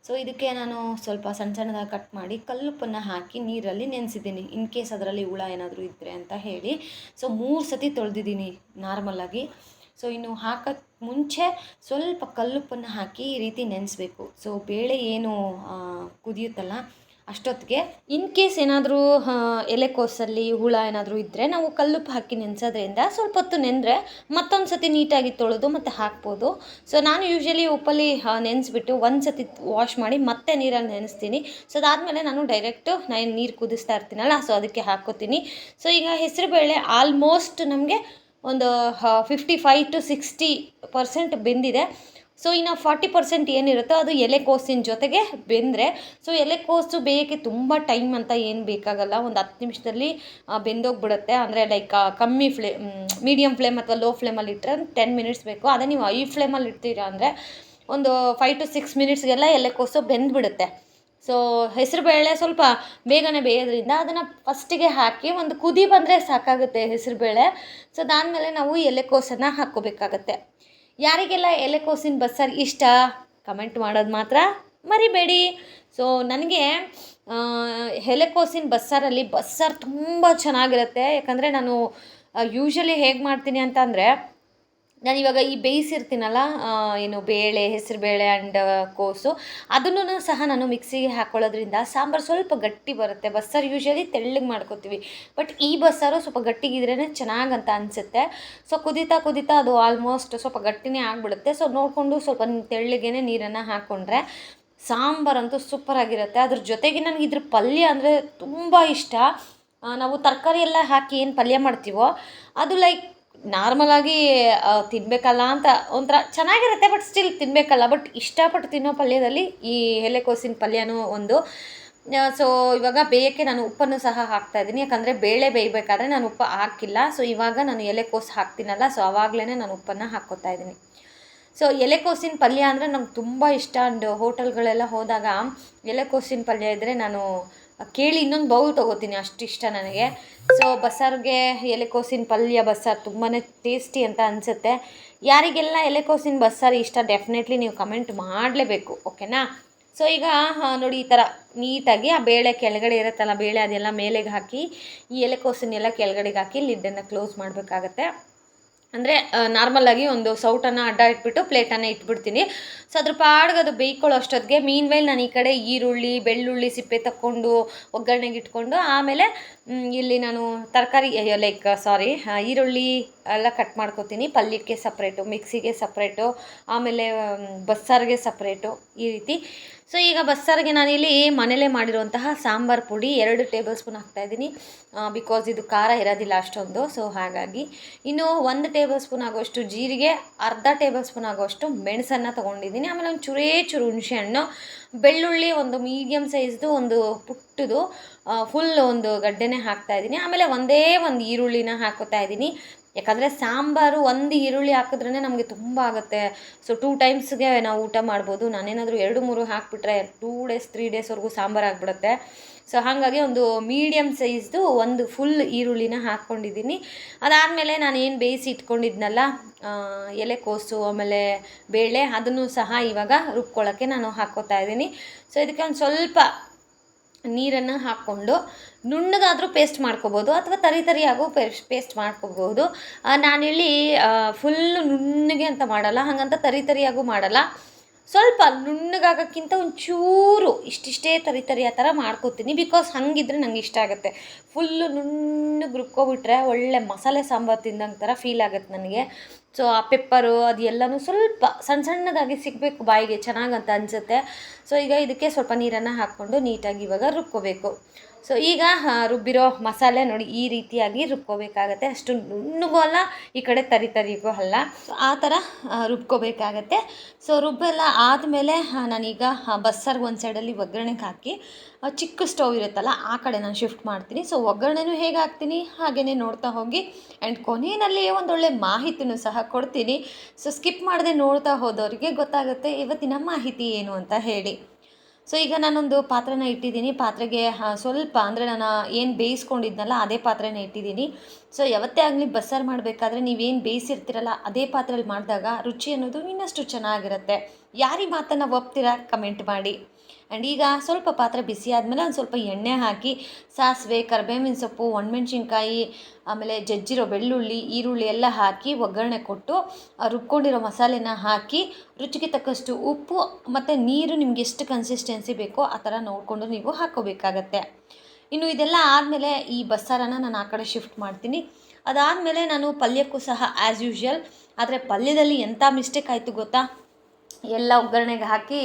ಸೊ ಇದಕ್ಕೆ ನಾನು ಸ್ವಲ್ಪ ಸಣ್ಣ ಸಣ್ಣದಾಗಿ ಕಟ್ ಮಾಡಿ ಕಲ್ಲುಪ್ಪನ್ನು ಹಾಕಿ ನೀರಲ್ಲಿ ನೆನೆಸಿದ್ದೀನಿ. ಇನ್ ಕೇಸ್ ಅದರಲ್ಲಿ ಹುಳ ಏನಾದರೂ ಇದ್ದರೆ ಅಂತ ಹೇಳಿ. ಸೊ ಮೂರು ಸತಿ ತೊಳೆದಿದ್ದೀನಿ ನಾರ್ಮಲಾಗಿ ಸೊ ಇನ್ನು ಹಾಕೋಕ್ಕೆ ಮುಂಚೆ ಸ್ವಲ್ಪ ಕಲ್ಲುಪ್ಪನ್ನು ಹಾಕಿ ಈ ರೀತಿ ನೆನೆಸ್ಬೇಕು. ಸೊ ಬೇಳೆ ಏನು ಕುದಿಯುತ್ತಲ್ಲ ಅಷ್ಟೊತ್ತಿಗೆ. ಇನ್ ಕೇಸ್ ಏನಾದರೂ ಎಲೆಕೋಸಲ್ಲಿ ಹುಳ ಏನಾದರೂ ಇದ್ದರೆ ನಾವು ಕಲ್ಲುಪ್ಪು ಹಾಕಿ ನೆನೆಸೋದ್ರಿಂದ ಸ್ವಲ್ಪ ಹೊತ್ತು ನೆನೆದ್ರೆ ಮತ್ತೊಂದು ಸತಿ ನೀಟಾಗಿ ತೊಳೆದು ಮತ್ತು ಹಾಕ್ಬೋದು. ಸೊ ನಾನು ಯೂಶ್ವಲಿ ಉಪ್ಪಲ್ಲಿ ನೆನೆಸ್ಬಿಟ್ಟು ಒಂದು ಸತಿ ವಾಶ್ ಮಾಡಿ ಮತ್ತೆ ನೀರಲ್ಲಿ ನೆನೆಸ್ತೀನಿ. ಸೊ ಅದಾದಮೇಲೆ ನಾನು ಡೈರೆಕ್ಟು ನಾನು ನೀರು ಕುದಿಸ್ತಾ ಇರ್ತೀನಲ್ಲ ಸೊ ಅದಕ್ಕೆ ಹಾಕೋತೀನಿ ಸೊ ಈಗ ಹೆಸರುಬೇಳೆ ಆಲ್ಮೋಸ್ಟ್ ನಮಗೆ ಒಂದು fifty five to sixty percent ಬೆಂದಿದೆ. ಸೊ ಇನ್ನು ಫಾರ್ಟಿ ಪರ್ಸೆಂಟ್ ಏನಿರುತ್ತೋ ಅದು ಎಲೆಕೋಸಿನ ಜೊತೆಗೆ ಬೆಂದರೆ. ಸೊ ಎಲೆಕೋಸು ಬೇಯೋಕ್ಕೆ ತುಂಬ ಟೈಮ್ ಅಂತ ಏನು ಬೇಕಾಗಲ್ಲ. ಒಂದು ಹತ್ತು ನಿಮಿಷದಲ್ಲಿ ಬೆಂದೋಗ್ಬಿಡುತ್ತೆ. ಅಂದರೆ ಲೈಕ್ ಕಮ್ಮಿ ಫ್ಲೇ ಮೀಡಿಯಮ್ ಫ್ಲೇಮ್ ಅಥವಾ ಲೋ ಫ್ಲೇಮಲ್ಲಿ ಇಟ್ಟರೆ ಟೆನ್ ಮಿನಿಟ್ಸ್ ಬೇಕು. ಅದೇ ನೀವು ಐ ಫ್ಲೇಮಲ್ಲಿ ಇಡ್ತೀರಾ ಅಂದರೆ ಒಂದು ಫೈವ್ ಟು ಸಿಕ್ಸ್ ಮಿನಿಟ್ಸ್ಗೆಲ್ಲ ಎಲೆಕೋಸು ಬೆಂದ್ಬಿಡುತ್ತೆ. ಸೊ ಹೆಸರುಬೇಳೆ ಸ್ವಲ್ಪ ಬೇಗನೆ ಬೇಯೋದ್ರಿಂದ ಅದನ್ನು ಫಸ್ಟಿಗೆ ಹಾಕಿ ಒಂದು ಕುದಿ ಬಂದರೆ ಸಾಕಾಗುತ್ತೆ ಹೆಸರುಬೇಳೆ ಸೊ ಅದಾದಮೇಲೆ ನಾವು ಎಲೆಕೋಸನ್ನು ಹಾಕ್ಕೋಬೇಕಾಗತ್ತೆ. ಯಾರಿಗೆಲ್ಲ ಎಲೆಕೋಸಿನ ಬಸ್ಸಾರು ಇಷ್ಟ, ಕಮೆಂಟ್ ಮಾಡೋದು ಮಾತ್ರ ಮರಿಬೇಡಿ. ಸೊ ನನಗೆ ಎಲೆಕೋಸಿನ ಬಸ್ಸಾರಲ್ಲಿ ಬಸ್ಸಾರು ತುಂಬ ಚೆನ್ನಾಗಿರುತ್ತೆ. ಯಾಕಂದರೆ ನಾನು ಯೂಶ್ವಲಿ ಹೇಗೆ ಮಾಡ್ತೀನಿ ಅಂತ ಅಂದರೆ ನಾನು ಇವಾಗ ಈ ಬೇಯಿಸಿರ್ತೀನಲ್ಲ ಏನು ಬೇಳೆ ಹೆಸರುಬೇಳೆ ಆ್ಯಂಡ್ ಕೋಸು ಅದನ್ನು ಸಹ ನಾನು ಮಿಕ್ಸಿಗೆ ಹಾಕ್ಕೊಳ್ಳೋದ್ರಿಂದ ಸಾಂಬಾರು ಸ್ವಲ್ಪ ಗಟ್ಟಿ ಬರುತ್ತೆ. ಬಸ್ಸಾರು ಯೂಶ್ವಲಿ ತೆಳ್ಳಗೆ ಮಾಡ್ಕೊತೀವಿ. ಬಟ್ ಈ ಬಸ್ಸಾರು ಸ್ವಲ್ಪ ಗಟ್ಟಿಗಿದ್ರೇ ಚೆನ್ನಾಗಂತ ಅನಿಸುತ್ತೆ. ಸೊ ಕುದೀತಾ ಕುದೀತಾ ಅದು ಆಲ್ಮೋಸ್ಟ್ ಸ್ವಲ್ಪ ಗಟ್ಟಿನೇ ಆಗಿಬಿಡುತ್ತೆ. ಸೊ ನೋಡಿಕೊಂಡು ಸ್ವಲ್ಪ ತೆಳ್ಳಗೆ ನೀರನ್ನು ಹಾಕ್ಕೊಂಡ್ರೆ ಸಾಂಬಾರಂತೂ ಸೂಪರಾಗಿರುತ್ತೆ ಅದ್ರ ಜೊತೆಗೆ ನನಗೆ ಇದ್ರ ಪಲ್ಯ ಅಂದರೆ ತುಂಬ ಇಷ್ಟ. ನಾವು ತರಕಾರಿ ಎಲ್ಲ ಹಾಕಿ ಏನು ಪಲ್ಯ ಮಾಡ್ತೀವೋ, ಅದು ಲೈಕ್ ನಾರ್ಮಲಾಗಿ ತಿನ್ನಬೇಕಲ್ಲ ಅಂತ ಒಂಥರ ಚೆನ್ನಾಗಿರುತ್ತೆ ಬಟ್ ಸ್ಟಿಲ್ ತಿನ್ನಬೇಕಲ್ಲ ಬಟ್ ಇಷ್ಟಪಟ್ಟು ತಿನ್ನೋ ಪಲ್ಯದಲ್ಲಿ ಈ ಎಲೆಕೋಸಿನ ಪಲ್ಯನೂ ಒಂದು. ಸೊ ಇವಾಗ ಬೇಯೋಕ್ಕೆ ನಾನು ಉಪ್ಪನ್ನು ಸಹ ಹಾಕ್ತಾ ಇದ್ದೀನಿ. ಯಾಕಂದರೆ ಬೇಳೆ ಬೇಯಬೇಕಾದ್ರೆ ನಾನು ಉಪ್ಪು ಹಾಕಿಲ್ಲ. ಸೊ ಇವಾಗ ನಾನು ಎಲೆಕೋಸು ಹಾಕ್ತೀನಲ್ಲ ಸೊ ಆವಾಗಲೇ ನಾನು ಉಪ್ಪನ್ನು ಹಾಕ್ಕೋತಾ ಇದ್ದೀನಿ. ಸೊ ಎಲೆಕೋಸಿನ ಪಲ್ಯ ಅಂದರೆ ನಂಗೆ ತುಂಬ ಇಷ್ಟ. ಆ್ಯಂಡ್ ಹೋಟೆಲ್ಗಳೆಲ್ಲ ಹೋದಾಗ ಎಲೆಕೋಸಿನ ಪಲ್ಯ ಇದ್ದರೆ ನಾನು ಕೇಳಿ ಇನ್ನೊಂದು ಬೌಲ್ ತೊಗೋತೀನಿ ಅಷ್ಟು ಇಷ್ಟ ನನಗೆ. ಸೊ ಬಸ್ಸಾರಿಗೆ ಎಲೆಕೋಸಿನ ಪಲ್ಯ ಬಸ್ಸಾರು ತುಂಬಾ ಟೇಸ್ಟಿ ಅಂತ ಅನಿಸುತ್ತೆ. ಯಾರಿಗೆಲ್ಲ ಎಲೆಕೋಸಿನ ಬಸ್ಸಾರು ಇಷ್ಟ ಡೆಫಿನೆಟ್ಲಿ ನೀವು ಕಮೆಂಟ್ ಮಾಡಲೇಬೇಕು ಓಕೆನಾ ಸೊ ಈಗ ನೋಡಿ ಈ ಥರ ನೀಟಾಗಿ ಆ ಬೇಳೆ ಕೆಳಗಡೆ ಇರುತ್ತಲ್ಲ, ಬೇಳೆ ಅದೆಲ್ಲ ಮೇಲೆಗೆ ಹಾಕಿ ಈ ಎಲೆಕೋಸನ್ನೆಲ್ಲ ಕೆಳಗಡೆಗೆ ಹಾಕಿ ಲಿಡ್ಡನ್ನು ಕ್ಲೋಸ್ ಮಾಡಬೇಕಾಗತ್ತೆ. ಅಂದರೆ ನಾರ್ಮಲಾಗಿ ಒಂದು ಸೌಟನ್ನು ಅಡ್ಡ ಇಟ್ಬಿಟ್ಟು ಪ್ಲೇಟನ್ನು ಇಟ್ಬಿಡ್ತೀನಿ. ಸೊ ಅದ್ರ ಪಾಡ್ಗೆ ಅದು ಬೇಯ್ಕೊಳ್ಳೋ ಅಷ್ಟೊತ್ತಿಗೆ ಮೀನ್ ವೈಲ್ ನಾನು ಈ ಕಡೆ ಈರುಳ್ಳಿ, ಬೆಳ್ಳುಳ್ಳಿ ಸಿಪ್ಪೆ ತಕ್ಕೊಂಡು, ಒಗ್ಗರಣೆಗೆ ಇಟ್ಕೊಂಡು, ಆಮೇಲೆ ಇಲ್ಲಿ ನಾನು ತರಕಾರಿ ಲೈಕ್ ಸಾರಿ ಈರುಳ್ಳಿ ಎಲ್ಲ ಕಟ್ ಮಾಡ್ಕೊತೀನಿ. ಪಲ್ಯಕ್ಕೆ ಸಪ್ರೇಟು ಮಿಕ್ಸಿಗೆ ಸಪ್ರೇಟು ಆಮೇಲೆ ಬಸ್ಸಾರಿಗೆ ಸಪ್ರೇಟು ಈ ರೀತಿ. ಸೊ ಈಗ ಬಸ್ಸಾರಿಗೆ ನಾನಿಲ್ಲಿ ಮನೆಯಲ್ಲೇ ಮಾಡಿರುವಂತಹ ಸಾಂಬಾರು ಪುಡಿ ಎರಡು ಟೇಬಲ್ ಸ್ಪೂನ್ ಹಾಕ್ತಾಯಿದ್ದೀನಿ ಬಿಕಾಸ್ ಇದು ಖಾರ ಇರೋದಿಲ್ಲ ಅಷ್ಟೊಂದು. ಸೊ ಹಾಗಾಗಿ ಇನ್ನು ಒಂದು ಟೇಬಲ್ ಸ್ಪೂನ್ ಆಗುವಷ್ಟು ಜೀರಿಗೆ, ಅರ್ಧ ಟೇಬಲ್ ಸ್ಪೂನ್ ಆಗುವಷ್ಟು ಮೆಣಸನ್ನು ತೊಗೊಂಡಿದ್ದೀನಿ. ಆಮೇಲೆ ಒಂದು ಚೂರೇ ಚೂರು ಹುಣಸೆಹಣ್ಣು ಬೆಳ್ಳುಳ್ಳಿ ಒಂದು ಮೀಡಿಯಮ್ ಸೈಜ್ದು ಒಂದು ಪುಟ್ಟದು ಫುಲ್ ಒಂದು ಗಡ್ಡೆನೇ ಹಾಕ್ತಾಯಿದ್ದೀನಿ ಆಮೇಲೆ ಒಂದೇ ಒಂದು ಈರುಳ್ಳಿನ ಹಾಕೋತಾ ಇದ್ದೀನಿ. ಯಾಕಂದರೆ ಸಾಂಬಾರು ಒಂದು ಈರುಳ್ಳಿ ಹಾಕಿದ್ರೇ ನಮಗೆ ತುಂಬ ಆಗುತ್ತೆ. ಸೊ ಟೂ ಟೈಮ್ಸ್ಗೆ ನಾವು ಊಟ ಮಾಡ್ಬೋದು. ನಾನೇನಾದರೂ ಎರಡು, ಮೂರು ಹಾಕಿಬಿಟ್ರೆ ಟೂ ಡೇಸ್ ತ್ರೀ ಡೇಸ್ವರೆಗೂ ಸಾಂಬಾರು ಆಗಿಬಿಡುತ್ತೆ. ಸೊ ಹಾಗಾಗಿ ಒಂದು ಮೀಡಿಯಮ್ ಸೈಜ್ದು ಒಂದು ಫುಲ್ ಈರುಳ್ಳಿನ ಹಾಕ್ಕೊಂಡಿದ್ದೀನಿ ಅದಾದಮೇಲೆ ನಾನು ಏನು ಬೇಯಿಸಿ ಇಟ್ಕೊಂಡಿದ್ನಲ್ಲ ಎಲೆಕೋಸು ಆಮೇಲೆ ಬೇಳೆ, ಅದನ್ನು ಸಹ ಇವಾಗ ರುಬ್ಕೊಳ್ಳೋಕ್ಕೆ ನಾನು ಹಾಕ್ಕೋತಾ ಇದ್ದೀನಿ. ಸೊ ಇದಕ್ಕೆ ಒಂದು ಸ್ವಲ್ಪ ನೀರನ್ನು ಹಾಕ್ಕೊಂಡು ನುಣ್ಣಗಾದರೂ ಪೇಸ್ಟ್ ಮಾಡ್ಕೋಬೋದು ಅಥವಾ ತರಿ ತರಿಯಾಗೂ ಪೇಸ್ಟ್ ಪೇಸ್ಟ್ ಮಾಡ್ಕೋಬೋದು. ನಾನಿಲ್ಲಿ ಫುಲ್ಲು ನುಣ್ಣಗೆ ಅಂತ ಮಾಡಲ್ಲ, ಹಾಗಂತ ತರಿ ತರಿಯಾಗೂ ಮಾಡಲ್ಲ. ಸ್ವಲ್ಪ ನುಣ್ಣಗಾಗೋಕ್ಕಿಂತ ಒಂಚೂರು ಇಷ್ಟಿಷ್ಟೇ ತರಿ ತರಿ ಆ ಥರ ಮಾಡ್ಕೋತೀನಿ ಬಿಕಾಸ್ ಹಾಗಿದ್ರೆ ನಂಗೆ ಇಷ್ಟ ಆಗುತ್ತೆ. ಫುಲ್ಲು ನುಣ್ಣಗೆ ರುಬ್ಕೊಬಿಟ್ರೆ ಒಳ್ಳೆ ಮಸಾಲೆ ಸಾಂಬಾರು ತಿಂದಂಗೆ ಥರ ಫೀಲ್ ಆಗುತ್ತೆ ನನಗೆ. ಸೊ ಆ ಪೆಪ್ಪರು ಅದು ಎಲ್ಲನೂ ಸ್ವಲ್ಪ ಸಣ್ಣ ಸಣ್ಣದಾಗಿ ಸಿಗಬೇಕು ಬಾಯಿಗೆ, ಚೆನ್ನಾಗಂತ ಅನಿಸುತ್ತೆ. ಸೊ ಈಗ ಇದಕ್ಕೆ ಸ್ವಲ್ಪ ನೀರನ್ನು ಹಾಕ್ಕೊಂಡು ನೀಟಾಗಿ ಇವಾಗ ರುಬ್ಕೋಬೇಕು. ಸೊ ಈಗ ರುಬ್ಬಿರೋ ಮಸಾಲೆ ನೋಡಿ ಈ ರೀತಿಯಾಗಿ ರುಬ್ಕೋಬೇಕಾಗತ್ತೆ. ಅಷ್ಟು ನುಣ್ಣಗೂ ಅಲ್ಲ, ಈ ಕಡೆ ತರಿ ತರಿಗೂ ಅಲ್ಲ. ಸೊ ಆ ಥರ ರುಬ್ಕೋಬೇಕಾಗತ್ತೆ. ಸೊ ರುಬ್ಬೆಲ್ಲ ಆದಮೇಲೆ ನಾನೀಗ ಬಸ್ಸಾರ್ಗೆ ಒಂದು ಸೈಡಲ್ಲಿ ಒಗ್ಗರಣೆಗೆ ಹಾಕಿ ಚಿಕ್ಕ ಸ್ಟವ್ ಇರುತ್ತಲ್ಲ, ಆ ಕಡೆ ನಾನು ಶಿಫ್ಟ್ ಮಾಡ್ತೀನಿ. ಸೊ ಒಗ್ಗರಣೆನೂ ಹೇಗೆ ಹಾಕ್ತೀನಿ? ಹಾಗೆಯೇ ನೋಡ್ತಾ ಹೋಗಿ. ಆ್ಯಂಡ್ ಕೊನೆಯಲ್ಲಿ ಒಂದೊಳ್ಳೆ ಮಾಹಿತಿನೂ ಸಹ ಕೊಡ್ತೀನಿ. ಸೊ ಸ್ಕಿಪ್ ಮಾಡದೆ ನೋಡ್ತಾ ಹೋದವರಿಗೆ ಗೊತ್ತಾಗುತ್ತೆ ಇವತ್ತಿನ ಮಾಹಿತಿ ಏನು ಅಂತ ಹೇಳಿ. ಸೊ ಈಗ ನಾನೊಂದು ಪಾತ್ರೆನ ಇಟ್ಟಿದ್ದೀನಿ. ಪಾತ್ರೆಗೆ ಸ್ವಲ್ಪ ಅಂದರೆ ನಾನು ಏನು ಬೇಯಿಸ್ಕೊಂಡಿದ್ನಲ್ಲ, ಅದೇ ಪಾತ್ರೆನ ಇಟ್ಟಿದ್ದೀನಿ. ಸೊ ಯಾವತ್ತೇ ಆಗಲಿ ಬಸ್ಸಾರು ಮಾಡಬೇಕಾದ್ರೆ ನೀವೇನು ಬೇಯಿಸಿರ್ತೀರಲ್ಲ, ಅದೇ ಪಾತ್ರೆಯಲ್ಲಿ ಮಾಡಿದಾಗ ರುಚಿ ಅನ್ನೋದು ಇನ್ನಷ್ಟು ಚೆನ್ನಾಗಿರುತ್ತೆ. ಯಾರಿಗೆ ಮಾತನ್ನು ಒಪ್ತೀರಾ? ಕಮೆಂಟ್ ಮಾಡಿ. ಆ್ಯಂಡ್ ಈಗ ಸ್ವಲ್ಪ ಪಾತ್ರೆ ಬಿಸಿ ಆದಮೇಲೆ ಒಂದು ಸ್ವಲ್ಪ ಎಣ್ಣೆ ಹಾಕಿ, ಸಾಸಿವೆ, ಕರಿಬೇವಿನ ಸೊಪ್ಪು, ಒಣಮೆಣ್ಸಿನ್ಕಾಯಿ, ಆಮೇಲೆ ಜಜ್ಜಿರೋ ಬೆಳ್ಳುಳ್ಳಿ, ಈರುಳ್ಳಿ ಎಲ್ಲ ಹಾಕಿ ಒಗ್ಗರಣೆ ಕೊಟ್ಟು ರುಬ್ಕೊಂಡಿರೋ ಮಸಾಲೆನ ಹಾಕಿ, ರುಚಿಗೆ ತಕ್ಕಷ್ಟು ಉಪ್ಪು ಮತ್ತು ನೀರು ನಿಮ್ಗೆ ಎಷ್ಟು ಕನ್ಸಿಸ್ಟೆನ್ಸಿ ಬೇಕೋ ಆ ಥರ ನೋಡಿಕೊಂಡು ನೀವು ಹಾಕ್ಕೋಬೇಕಾಗತ್ತೆ ಇನ್ನು ಇದೆಲ್ಲ ಆದಮೇಲೆ ಈ ಬಸ್ಸಾರನ ನಾನು ಆ ಕಡೆ ಶಿಫ್ಟ್ ಮಾಡ್ತೀನಿ. ಅದಾದಮೇಲೆ ನಾನು ಪಲ್ಯಕ್ಕೂ ಸಹ ಆ್ಯಸ್ ಯೂಶ್ವಲ್ ಆದರೆ ಪಲ್ಯದಲ್ಲಿ ಎಂಥ ಮಿಸ್ಟೇಕ್ ಆಯಿತು ಗೊತ್ತಾ? ಎಲ್ಲ ಒಗ್ಗರಣೆಗೆ ಹಾಕಿ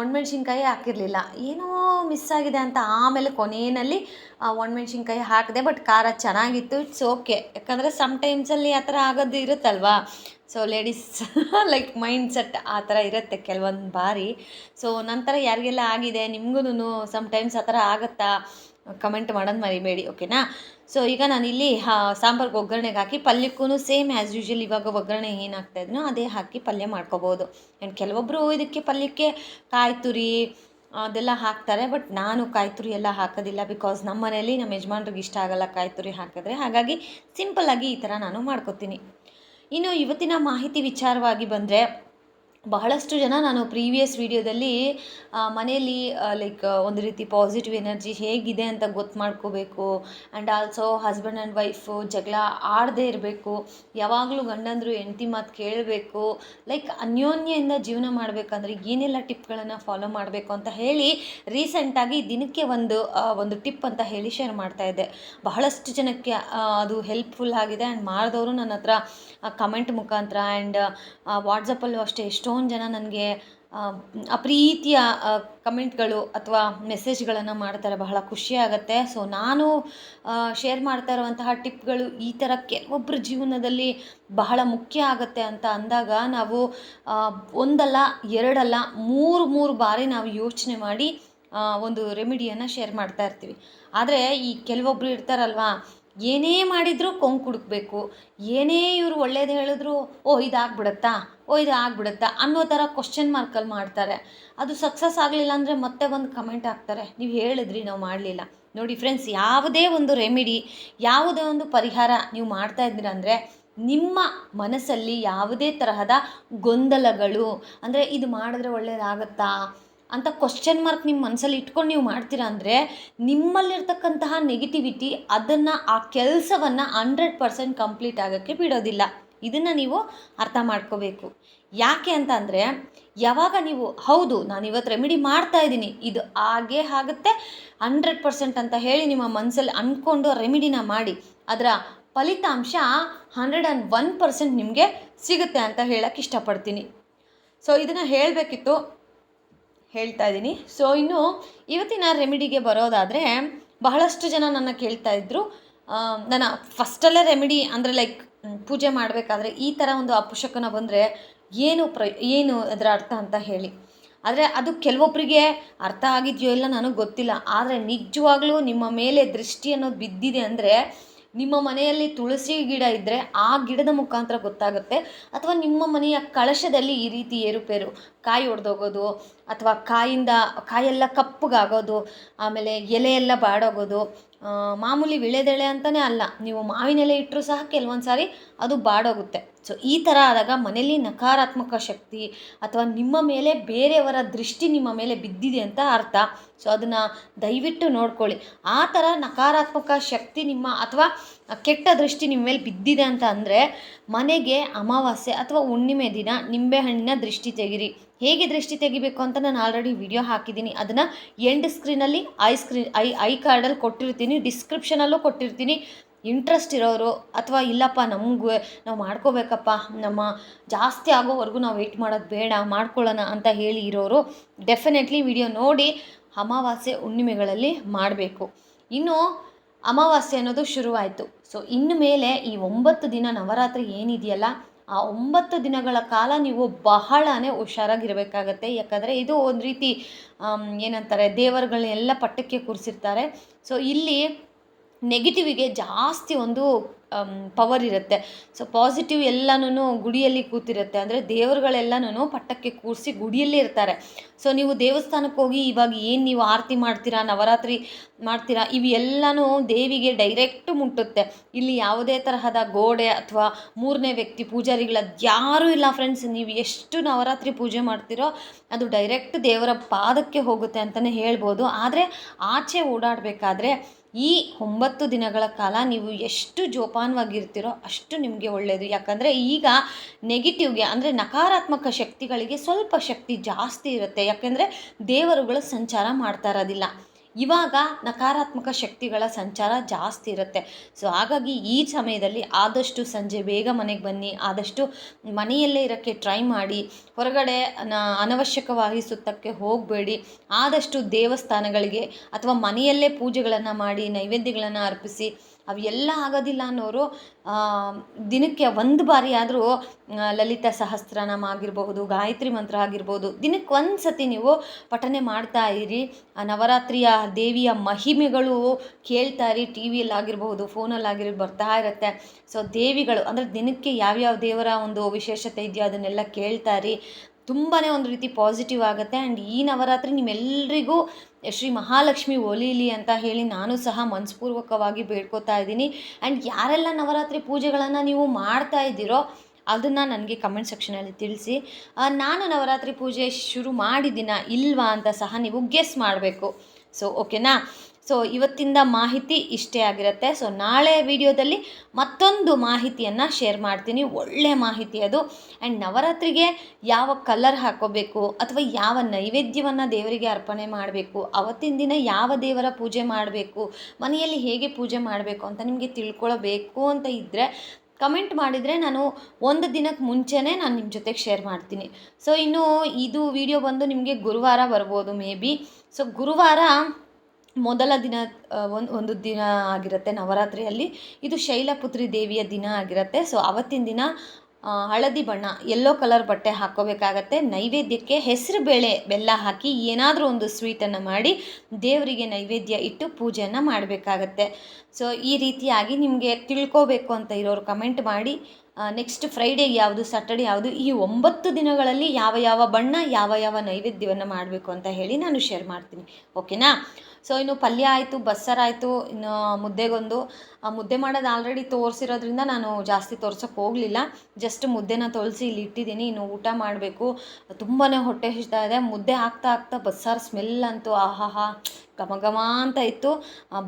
ಒಣಮೆಣ್ಸಿನ್ಕಾಯಿ ಹಾಕಿರಲಿಲ್ಲ. ಏನೋ ಮಿಸ್ ಆಗಿದೆ ಅಂತ ಆಮೇಲೆ ಕೊನೆಯಲ್ಲಿ ಒಣಮೆಣ್ಸಿನ್ಕಾಯಿ ಹಾಕಿದೆ ಬಟ್ ಖಾರ ಚೆನ್ನಾಗಿತ್ತು. ಇಟ್ಸ್ ಓಕೆ ಯಾಕಂದರೆ ಸಮ್ ಟೈಮ್ಸಲ್ಲಿ ಆ ಥರ ಆಗೋದು ಇರುತ್ತಲ್ವಾ? So ladies like mind set ಆ ಥರ ಇರುತ್ತೆ ಕೆಲವೊಂದು ಬಾರಿ. ಸೊ ನಂತರ ಯಾರಿಗೆಲ್ಲ ಆಗಿದೆ? ನಿಮ್ಗೂ ಸಮ್ ಟೈಮ್ಸ್ ಆ ಥರ ಆಗುತ್ತಾ? ಕಮೆಂಟ್ ಮಾಡೋದು ಮರಿಬೇಡಿ, ಓಕೆನಾ? ಸೊ ಈಗ ನಾನಿಲ್ಲಿ ಸಾಂಬಾರ್ಗೆ ಒಗ್ಗರಣೆಗೆ ಹಾಕಿ ಪಲ್ಯಕ್ಕೂ ಸೇಮ್ ಆ್ಯಸ್ ಯೂಶ್ವಲ್ ಇವಾಗ ಒಗ್ಗರಣೆ ಏನು ಹಾಕ್ತಾಯಿದ್ನೋ ಅದೇ ಹಾಕಿ ಪಲ್ಯ ಮಾಡ್ಕೋಬೋದು. ಆ್ಯಂಡ್ ಕೆಲವೊಬ್ಬರು ಇದಕ್ಕೆ ಪಲ್ಯಕ್ಕೆ ಕಾಯಿ ತುರಿ ಅದೆಲ್ಲ ಹಾಕ್ತಾರೆ, ಬಟ್ ನಾನು ಕಾಯಿ ತುರಿ ಎಲ್ಲ ಹಾಕೋದಿಲ್ಲ ಬಿಕಾಸ್ ನಮ್ಮ ಮನೆಯಲ್ಲಿ ನಮ್ಮ ಯಜಮಾನ್ರಿಗೆ ಇಷ್ಟ ಆಗೋಲ್ಲ ಕಾಯಿ ತುರಿ ಹಾಕಿದ್ರೆ. ಹಾಗಾಗಿ ಸಿಂಪಲ್ಲಾಗಿ ಈ ಥರ ನಾನು ಮಾಡ್ಕೋತೀನಿ. ಇನ್ನು ಇವತ್ತಿನ ಮಾಹಿತಿ ವಿಚಾರವಾಗಿ ಬಂದರೆ ಬಹಳಷ್ಟು ಜನ ನಾನು ಪ್ರೀವಿಯಸ್ ವೀಡಿಯೋದಲ್ಲಿ ಮನೆಯಲ್ಲಿ ಲೈಕ್ ಒಂದು ರೀತಿ ಪಾಸಿಟಿವ್ ಎನರ್ಜಿ ಹೇಗಿದೆ ಅಂತ ಗೊತ್ತು ಮಾಡ್ಕೋಬೇಕು and also husband and wife ಜಗಳ ಆಡದೇ ಇರಬೇಕು. ಯಾವಾಗಲೂ ಗಂಡಂದರು ಹೆಂಡ್ತಿ ಮಾತು ಕೇಳಬೇಕು. ಲೈಕ್ ಅನ್ಯೋನ್ಯದಿಂದ ಜೀವನ ಮಾಡಬೇಕಂದ್ರೆ ಏನೆಲ್ಲ ಟಿಪ್ಗಳನ್ನು ಫಾಲೋ ಮಾಡಬೇಕು ಅಂತ ಹೇಳಿ ರೀಸೆಂಟಾಗಿ ದಿನಕ್ಕೆ ಒಂದು ಒಂದು ಟಿಪ್ ಅಂತ ಹೇಳಿ ಶೇರ್ ಮಾಡ್ತಾ ಇದ್ದೆ. ಬಹಳಷ್ಟು ಜನಕ್ಕೆ ಅದು ಹೆಲ್ಪ್ಫುಲ್ ಆಗಿದೆ. ಆ್ಯಂಡ್ ಮಾಡಿದವರು ನನ್ನ ಹತ್ರ ಕಮೆಂಟ್ ಮುಖಾಂತರ. ಆ್ಯಂಡ್ ವಾಟ್ಸಪ್ಪಲ್ಲೂ ಅಷ್ಟೇ ಎಷ್ಟೊಂದು ಜನ ನನಗೆ ಅಪ್ರೀತಿಯ ಕಮೆಂಟ್ಗಳು ಅಥವಾ ಮೆಸೇಜ್ಗಳನ್ನು ಮಾಡ್ತಾರೆ. ಬಹಳ ಖುಷಿಯಾಗತ್ತೆ ಸೊ, ನಾನು ಶೇರ್ ಮಾಡ್ತಾ ಇರುವಂತಹ ಟಿಪ್ಗಳು ಈ ಥರ ಕೆಲವೊಬ್ಬರ ಜೀವನದಲ್ಲಿ ಬಹಳ ಮುಖ್ಯ ಆಗುತ್ತೆ ಅಂತ ಅಂದಾಗ ನಾವು ಒಂದಲ್ಲ, ಎರಡಲ್ಲ, ಮೂರು ಮೂರು ಬಾರಿ ನಾವು ಯೋಚನೆ ಮಾಡಿ ಒಂದು ರೆಮಿಡಿಯನ್ನು ಶೇರ್ ಮಾಡ್ತಾ ಇರ್ತೀವಿ. ಆದರೆ ಈ ಕೆಲವೊಬ್ಬರು ಇರ್ತಾರಲ್ವಾ ಏನೇ ಮಾಡಿದರೂ ಕೊಂಕು ಹುಡುಕ್ಬೇಕು. ಏನೇ ಇವರು ಒಳ್ಳೇದು ಹೇಳಿದ್ರು ಓ ಇದಾಗ್ಬಿಡತ್ತಾ? ಓ ಇದು ಆಗ್ಬಿಡತ್ತಾ? ಅನ್ನೋ ಥರ ಕ್ವಶನ್ ಮಾರ್ಕಲ್ಲಿ ಮಾಡ್ತಾರೆ. ಅದು ಸಕ್ಸಸ್ ಆಗಲಿಲ್ಲ ಅಂದರೆ ಮತ್ತೆ ಒಂದು ಕಮೆಂಟ್ ಹಾಕ್ತಾರೆ. ನೀವು ಹೇಳಿದ್ರಿ, ನಾವು ಮಾಡಲಿಲ್ಲ. ನೋಡಿ ಫ್ರೆಂಡ್ಸ್ ಯಾವುದೇ ಒಂದು ರೆಮಿಡಿ ಯಾವುದೇ ಒಂದು ಪರಿಹಾರ ನೀವು ಮಾಡ್ತಾ ಇದ್ದೀರ ಅಂದರೆ ನಿಮ್ಮ ಮನಸ್ಸಲ್ಲಿ ಯಾವುದೇ ತರಹದ ಗೊಂದಲಗಳು, ಅಂದರೆ ಇದು ಮಾಡಿದ್ರೆ ಒಳ್ಳೇದಾಗತ್ತಾ? ಅಂತ ಕ್ವಶನ್ ಮಾರ್ಕ್ ನಿಮ್ಮ ಮನಸ್ಸಲ್ಲಿ ಇಟ್ಕೊಂಡು ನೀವು ಮಾಡ್ತೀರಾ ಅಂದರೆ ನಿಮ್ಮಲ್ಲಿರ್ತಕ್ಕಂತಹ ನೆಗೆಟಿವಿಟಿ ಅದನ್ನು ಆ ಕೆಲಸವನ್ನು ಹಂಡ್ರೆಡ್ ಪರ್ಸೆಂಟ್ ಕಂಪ್ಲೀಟ್ ಆಗೋಕ್ಕೆ ಬಿಡೋದಿಲ್ಲ. ಇದನ್ನು ನೀವು ಅರ್ಥ ಮಾಡ್ಕೋಬೇಕು. ಯಾಕೆ ಅಂತ ಅಂದರೆ ಯಾವಾಗ ನೀವು, ಹೌದು ನಾನು ಇವತ್ತು ರೆಮಿಡಿ ಮಾಡ್ತಾ ಇದ್ದೀನಿ, ಇದು ಹಾಗೇ ಆಗುತ್ತೆ ಹಂಡ್ರೆಡ್ ಪರ್ಸೆಂಟ್ ಅಂತ ಹೇಳಿ ನಿಮ್ಮ ಮನಸ್ಸಲ್ಲಿ ಅಂದ್ಕೊಂಡು ರೆಮಿಡಿನ ಮಾಡಿ, ಅದರ ಫಲಿತಾಂಶ ಹಂಡ್ರೆಡ್ ಆ್ಯಂಡ್ ಒನ್ ಪರ್ಸೆಂಟ್ ನಿಮಗೆ ಸಿಗುತ್ತೆ ಅಂತ ಹೇಳೋಕ್ಕೆ ಇಷ್ಟಪಡ್ತೀನಿ. ಸೊ ಇದನ್ನು ಹೇಳಬೇಕಿತ್ತು. ಹೇಳ್ತಾ ಇದ್ದೀನಿ. ಸೊ ಇನ್ನು ಇವತ್ತಿನ ರೆಮಿಡಿಗೆ ಬರೋದಾದರೆ ಬಹಳಷ್ಟು ಜನ ನನ್ನ ಕೇಳ್ತಾ ಇದ್ದರು ನನ್ನ ಫಸ್ಟಲ್ಲೇ ರೆಮಿಡಿ ಅಂದರೆ ಲೈಕ್ ಪೂಜೆ ಮಾಡಬೇಕಾದ್ರೆ ಈ ಥರ ಒಂದು ಅಪಶಕನ ಬಂದರೆ ಏನು ಪ್ರ ಏನು ಅದರ ಅರ್ಥ ಅಂತ ಹೇಳಿ. ಆದರೆ ಅದು ಕೆಲವೊಬ್ಬರಿಗೆ ಅರ್ಥ ಆಗಿದೆಯೋ ಇಲ್ಲ ನನಗೆ ಗೊತ್ತಿಲ್ಲ. ಆದರೆ ನಿಜವಾಗ್ಲೂ ನಿಮ್ಮ ಮೇಲೆ ದೃಷ್ಟಿ ಅನ್ನೋದು ಬಿದ್ದಿದೆ ಅಂದರೆ ನಿಮ್ಮ ಮನೆಯಲ್ಲಿ ತುಳಸಿ ಗಿಡ ಇದ್ದರೆ ಆ ಗಿಡದ ಮುಖಾಂತರ ಗೊತ್ತಾಗುತ್ತೆ. ಅಥವಾ ನಿಮ್ಮ ಮನೆಯ ಕಳಶದಲ್ಲಿ ಈ ರೀತಿ ಏರುಪೇರು, ಕಾಯಿ ಒಡೆದೋಗೋದು, ಅಥವಾ ಕಾಯಿಂದ, ಕಾಯೆಲ್ಲ ಕಪ್ಪಗಾಗೋದು, ಆಮೇಲೆ ಎಲೆಯೆಲ್ಲ ಬಾಡೋಗೋದು ಮಾಮೂಲಿ ವಿಳೆದೆಳೆ ಅಂತಲೇ ಅಲ್ಲ. ನೀವು ಮಾವಿನೆಲೆ ಇಟ್ಟರು ಸಹ ಕೆಲವೊಂದು ಸಾರಿ ಅದು ಬಾಡೋಗುತ್ತೆ. ಸೊ ಈ ಥರ ಆದಾಗ ಮನೆಯಲ್ಲಿ ನಕಾರಾತ್ಮಕ ಶಕ್ತಿ ಅಥವಾ ನಿಮ್ಮ ಮೇಲೆ ಬೇರೆಯವರ ದೃಷ್ಟಿ ನಿಮ್ಮ ಮೇಲೆ ಬಿದ್ದಿದೆ ಅಂತ ಅರ್ಥ. ಸೊ ಅದನ್ನು ದಯವಿಟ್ಟು ನೋಡ್ಕೊಳ್ಳಿ. ಆ ಥರ ನಕಾರಾತ್ಮಕ ಶಕ್ತಿ ನಿಮ್ಮ ಅಥವಾ ಕೆಟ್ಟ ದೃಷ್ಟಿ ನಿಮ್ಮ ಮೇಲೆ ಬಿದ್ದಿದೆ ಅಂತ ಅಂದರೆ ಮನೆಗೆ ಅಮಾವಾಸ್ಯೆ ಅಥವಾ ಹುಣ್ಣಿಮೆ ದಿನ ನಿಂಬೆಹಣ್ಣಿನ ದೃಷ್ಟಿ ತೆಗಿರಿ. ಹೇಗೆ ದೃಷ್ಟಿ ತೆಗಿಬೇಕು ಅಂತ ನಾನು ಆಲ್ರೆಡಿ ವಿಡಿಯೋ ಹಾಕಿದ್ದೀನಿ. ಅದನ್ನು ಎಂಡ್ ಸ್ಕ್ರೀನಲ್ಲಿ ಐ ಸ್ಕ್ರೀನ್ ಐ ಐ ಕಾರ್ಡಲ್ಲಿ ಕೊಟ್ಟಿರ್ತೀನಿ. ಡಿಸ್ಕ್ರಿಪ್ಷನಲ್ಲೂ ಕೊಟ್ಟಿರ್ತೀನಿ. ಇಂಟ್ರೆಸ್ಟ್ ಇರೋರು ಅಥವಾ ಇಲ್ಲಪ್ಪ ನಮಗೂ, ನಾವು ಮಾಡ್ಕೋಬೇಕಪ್ಪ, ನಮ್ಮ ಜಾಸ್ತಿ ಆಗೋವರೆಗೂ ನಾವು ವೆಯ್ಟ್ ಮಾಡೋದು ಬೇಡ, ಮಾಡ್ಕೊಳ್ಳೋಣ ಅಂತ ಹೇಳಿ ಇರೋರು ಡೆಫಿನೆಟ್ಲಿ ವಿಡಿಯೋ ನೋಡಿ ಅಮಾವಾಸ್ಯೆ, ಹುಣ್ಣಿಮೆಗಳಲ್ಲಿ ಮಾಡಬೇಕು. ಇನ್ನು ಅಮಾವಾಸ್ಯೆ ಅನ್ನೋದು ಶುರುವಾಯಿತು. ಸೊ ಇನ್ನು ಮೇಲೆ ಈ ಒಂಬತ್ತು ದಿನ ನವರಾತ್ರಿ ಏನಿದೆಯಲ್ಲ, ಆ ಒಂಬತ್ತು ದಿನಗಳ ಕಾಲ ನೀವು ಬಹಳನೇ ಹುಷಾರಾಗಿರಬೇಕಾಗತ್ತೆ. ಯಾಕಂದರೆ ಇದು ಒಂದು ರೀತಿ ಏನಂತಾರೆ ದೇವರುಗಳನ್ನೆಲ್ಲ ಪಟ್ಟಕ್ಕೆ ಕೂರಿಸಿರ್ತಾರೆ. ಸೊ ಇಲ್ಲಿ ನೆಗೆಟಿವಿಗೆ ಜಾಸ್ತಿ ಒಂದು ಪವರ್ ಇರುತ್ತೆ. ಸೊ ಪಾಸಿಟಿವ್ ಎಲ್ಲನೂ ಗುಡಿಯಲ್ಲಿ ಕೂತಿರುತ್ತೆ. ಅಂದರೆ ದೇವರುಗಳೆಲ್ಲನೂ ಪಟ್ಟಕ್ಕೆ ಕೂರಿಸಿ ಗುಡಿಯಲ್ಲೇ ಇರ್ತಾರೆ. ಸೊ ನೀವು ದೇವಸ್ಥಾನಕ್ಕೆ ಹೋಗಿ ಇವಾಗ ಏನು ನೀವು ಆರತಿ ಮಾಡ್ತೀರಾ, ನವರಾತ್ರಿ ಮಾಡ್ತೀರಾ ಇವು ಎಲ್ಲನೂ ದೇವಿಗೆ ಡೈರೆಕ್ಟ್ ಮುಟ್ಟುತ್ತೆ. ಇಲ್ಲಿ ಯಾವುದೇ ತರಹದ ಗೋಡೆ ಅಥವಾ ಮೂರನೇ ವ್ಯಕ್ತಿ ಪೂಜಾರಿಗಳ ಯಾರೂ ಇಲ್ಲ ಫ್ರೆಂಡ್ಸ್ ನೀವು ಎಷ್ಟು ನವರಾತ್ರಿ ಪೂಜೆ ಮಾಡ್ತೀರೋ ಅದು ಡೈರೆಕ್ಟ್ ದೇವರ ಪಾದಕ್ಕೆ ಹೋಗುತ್ತೆ ಅಂತಲೇ ಹೇಳ್ಬೋದು. ಆದರೆ ಆಚೆ ಓಡಾಡಬೇಕಾದ್ರೆ ಈ ಒಂಬತ್ತು ದಿನಗಳ ಕಾಲ ನೀವು ಎಷ್ಟು ಜೋಪಾನವಾಗಿರ್ತೀರೋ ಅಷ್ಟು ನಿಮಗೆ ಒಳ್ಳೆಯದು ಯಾಕಂದರೆ ಈಗ ನೆಗೆಟಿವ್ಗೆ ಅಂದರೆ ನಕಾರಾತ್ಮಕ ಶಕ್ತಿಗಳಿಗೆ ಸ್ವಲ್ಪ ಶಕ್ತಿ ಜಾಸ್ತಿ ಇರುತ್ತೆ. ಯಾಕೆಂದರೆ ದೇವರುಗಳು ಸಂಚಾರ ಮಾಡ್ತಾ ಇರೋದಿಲ್ಲ. ಇವಾಗ ನಕಾರಾತ್ಮಕ ಶಕ್ತಿಗಳ ಸಂಚಾರ ಜಾಸ್ತಿ ಇರುತ್ತೆ. ಸೊ ಹಾಗಾಗಿ ಈ ಸಮಯದಲ್ಲಿ ಆದಷ್ಟು ಸಂಜೆ ಬೇಗ ಮನೆಗೆ ಬನ್ನಿ, ಆದಷ್ಟು ಮನೆಯಲ್ಲೇ ಇರೋಕ್ಕೆ ಟ್ರೈ ಮಾಡಿ, ಹೊರಗಡೆ ಅನವಶ್ಯಕವಾಗಿ ಸುತ್ತಕ್ಕೆ ಹೋಗಬೇಡಿ. ಆದಷ್ಟು ದೇವಸ್ಥಾನಗಳಿಗೆ ಅಥವಾ ಮನೆಯಲ್ಲೇ ಪೂಜೆಗಳನ್ನು ಮಾಡಿ, ನೈವೇದ್ಯಗಳನ್ನು ಅರ್ಪಿಸಿ ಅವೆಲ್ಲ ಆಗೋದಿಲ್ಲ ಅನ್ನೋರು ದಿನಕ್ಕೆ ಒಂದು ಬಾರಿ ಆದರೂ ಲಲಿತಾ ಸಹಸ್ರನಾಮ ಆಗಿರಬಹುದು, ಗಾಯತ್ರಿ ಮಂತ್ರ ಆಗಿರ್ಬೋದು ದಿನಕ್ಕೆ ಒಂದು ಸತಿ ನೀವು ಪಠನೆ ಮಾಡ್ತಾ ಇರಿ. ಆ, ನವರಾತ್ರಿಯ ದೇವಿಯ ಮಹಿಮೆಗಳು ಕೇಳ್ತಾ ಇರಿ ಟಿ ಫೋನಲ್ಲಿ ಆಗಿರಲಿ ಬರ್ತಾ ಇರುತ್ತೆ. ಸೊ ದೇವಿಗಳು ಅಂದರೆ ದಿನಕ್ಕೆ ಯಾವ್ಯಾವ ದೇವರ ಒಂದು ವಿಶೇಷತೆ ಇದೆಯೋ ಅದನ್ನೆಲ್ಲ ಕೇಳ್ತಾ ಇರಿ ತುಂಬಾ ಒಂದು ರೀತಿ ಪಾಸಿಟಿವ್ ಆಗುತ್ತೆ. ಆ್ಯಂಡ್ ಈ ನವರಾತ್ರಿ ನಿಮ್ಮೆಲ್ಲರಿಗೂ ಶ್ರೀ ಮಹಾಲಕ್ಷ್ಮಿ ಒಲೀಲಿ ಅಂತ ಹೇಳಿ ನಾನು ಸಹ ಮನಸ್ಪೂರ್ವಕವಾಗಿ ಬೇಡ್ಕೋತಾ ಇದ್ದೀನಿ. ಆ್ಯಂಡ್ ಯಾರೆಲ್ಲ ನವರಾತ್ರಿ ಪೂಜೆಗಳನ್ನು ನೀವು ಮಾಡ್ತಾ ಇದ್ದೀರೋ ಅದನ್ನು ನನಗೆ ಕಮೆಂಟ್ ಸೆಕ್ಷನಲ್ಲಿ ತಿಳಿಸಿ. ನಾನು ನವರಾತ್ರಿ ಪೂಜೆ ಶುರು ಮಾಡಿದ್ದೀನ ಇಲ್ವಾ ಅಂತ ಸಹ ನೀವು ಗೆಸ್ ಮಾಡಬೇಕು. ಸೊ ಓಕೆನಾ ಸೊ ಇವತ್ತಿಂದ ಮಾಹಿತಿ ಇಷ್ಟೇ ಆಗಿರುತ್ತೆ. ಸೊ ನಾಳೆ ವಿಡಿಯೋದಲ್ಲಿ ಮತ್ತೊಂದು ಮಾಹಿತಿಯನ್ನು ಶೇರ್ ಮಾಡ್ತೀನಿ. ಒಳ್ಳೆ ಮಾಹಿತಿ ಅದು. ಆ್ಯಂಡ್ ನವರಾತ್ರಿಗೆ ಯಾವ ಕಲರ್ ಹಾಕೋಬೇಕು ಅಥವಾ ಯಾವ ನೈವೇದ್ಯವನ್ನು ದೇವರಿಗೆ ಅರ್ಪಣೆ ಮಾಡಬೇಕು, ಅವತ್ತಿನ ದಿನ ಯಾವ ದೇವರ ಪೂಜೆ ಮಾಡಬೇಕು, ಮನೆಯಲ್ಲಿ ಹೇಗೆ ಪೂಜೆ ಮಾಡಬೇಕು ಅಂತ ನಿಮಗೆ ತಿಳ್ಕೊಳ್ಬೇಕು ಅಂತ ಇದ್ದರೆ ಕಮೆಂಟ್ ಮಾಡಿದರೆ ನಾನು ಒಂದು ದಿನಕ್ಕೆ ಮುಂಚೆನೇ ನಾನು ನಿಮ್ಮ ಜೊತೆಗೆ ಶೇರ್ ಮಾಡ್ತೀನಿ. ಸೊ ಇನ್ನು ಇದು ವಿಡಿಯೋ ಬಂದು ನಿಮಗೆ ಗುರುವಾರ ಬರ್ಬೋದು ಮೇ ಬಿ ಸೊ ಗುರುವಾರ ಮೊದಲ ದಿನ ಒಂದು ಒಂದು ದಿನ ಆಗಿರುತ್ತೆ ನವರಾತ್ರಿಯಲ್ಲಿ. ಇದು ಶೈಲಪುತ್ರಿ ದೇವಿಯ ದಿನ ಆಗಿರುತ್ತೆ. ಸೊ ಅವತ್ತಿನ ದಿನ ಹಳದಿ ಬಣ್ಣ ಎಲ್ಲೋ ಕಲರ್ ಬಟ್ಟೆ ಹಾಕ್ಕೋಬೇಕಾಗತ್ತೆ. ನೈವೇದ್ಯಕ್ಕೆ ಹೆಸರು ಬೇಳೆ, ಬೆಲ್ಲ ಹಾಕಿ ಏನಾದರೂ ಒಂದು ಸ್ವೀಟನ್ನು ಮಾಡಿ ದೇವರಿಗೆ ನೈವೇದ್ಯ ಇಟ್ಟು ಪೂಜೆಯನ್ನು ಮಾಡಬೇಕಾಗತ್ತೆ. ಸೊ ಈ ರೀತಿಯಾಗಿ ನಿಮಗೆ ತಿಳ್ಕೋಬೇಕು ಅಂತ ಇರೋರು ಕಮೆಂಟ್ ಮಾಡಿ. ನೆಕ್ಸ್ಟ್ ಫ್ರೈಡೇ ಯಾವುದು ಸ್ಯಾಟರ್ಡೆ ಯಾವುದು, ಈ ಒಂಬತ್ತು ದಿನಗಳಲ್ಲಿ ಯಾವ ಯಾವ ಬಣ್ಣ, ಯಾವ ಯಾವ ನೈವೇದ್ಯವನ್ನು ಮಾಡಬೇಕು ಅಂತ ಹೇಳಿ ನಾನು ಶೇರ್ ಮಾಡ್ತೀನಿ. ಓಕೆನಾ ಸೊ ಇನ್ನು ಪಲ್ಯ ಆಯಿತು ಬಸ್ಸಾರಾಯಿತು ಇನ್ನು ಮುದ್ದೆಗೊಂದು. ಮುದ್ದೆ ಮಾಡೋದು ಆಲ್ರೆಡಿ ತೋರಿಸಿರೋದ್ರಿಂದ ನಾನು ಜಾಸ್ತಿ ತೋರ್ಸೋಕ್ಕೆ ಹೋಗಲಿಲ್ಲ. ಜಸ್ಟ್ ಮುದ್ದೆನ ತೊಳಸಿ ಇಲ್ಲಿ ಇಟ್ಟಿದ್ದೀನಿ. ಇನ್ನು ಊಟ ಮಾಡಬೇಕು. ತುಂಬಾ ಹೊಟ್ಟೆ ಹಿಡ್ತಾ ಇದೆ. ಮುದ್ದೆ ಹಾಕ್ತಾ ಹಾಕ್ತಾ ಬಸ್ಸಾರು ಸ್ಮೆಲ್ ಅಂತೂ ಆಹಾಹಾ ಘಮ ಘಮ ಅಂತ ಇತ್ತು.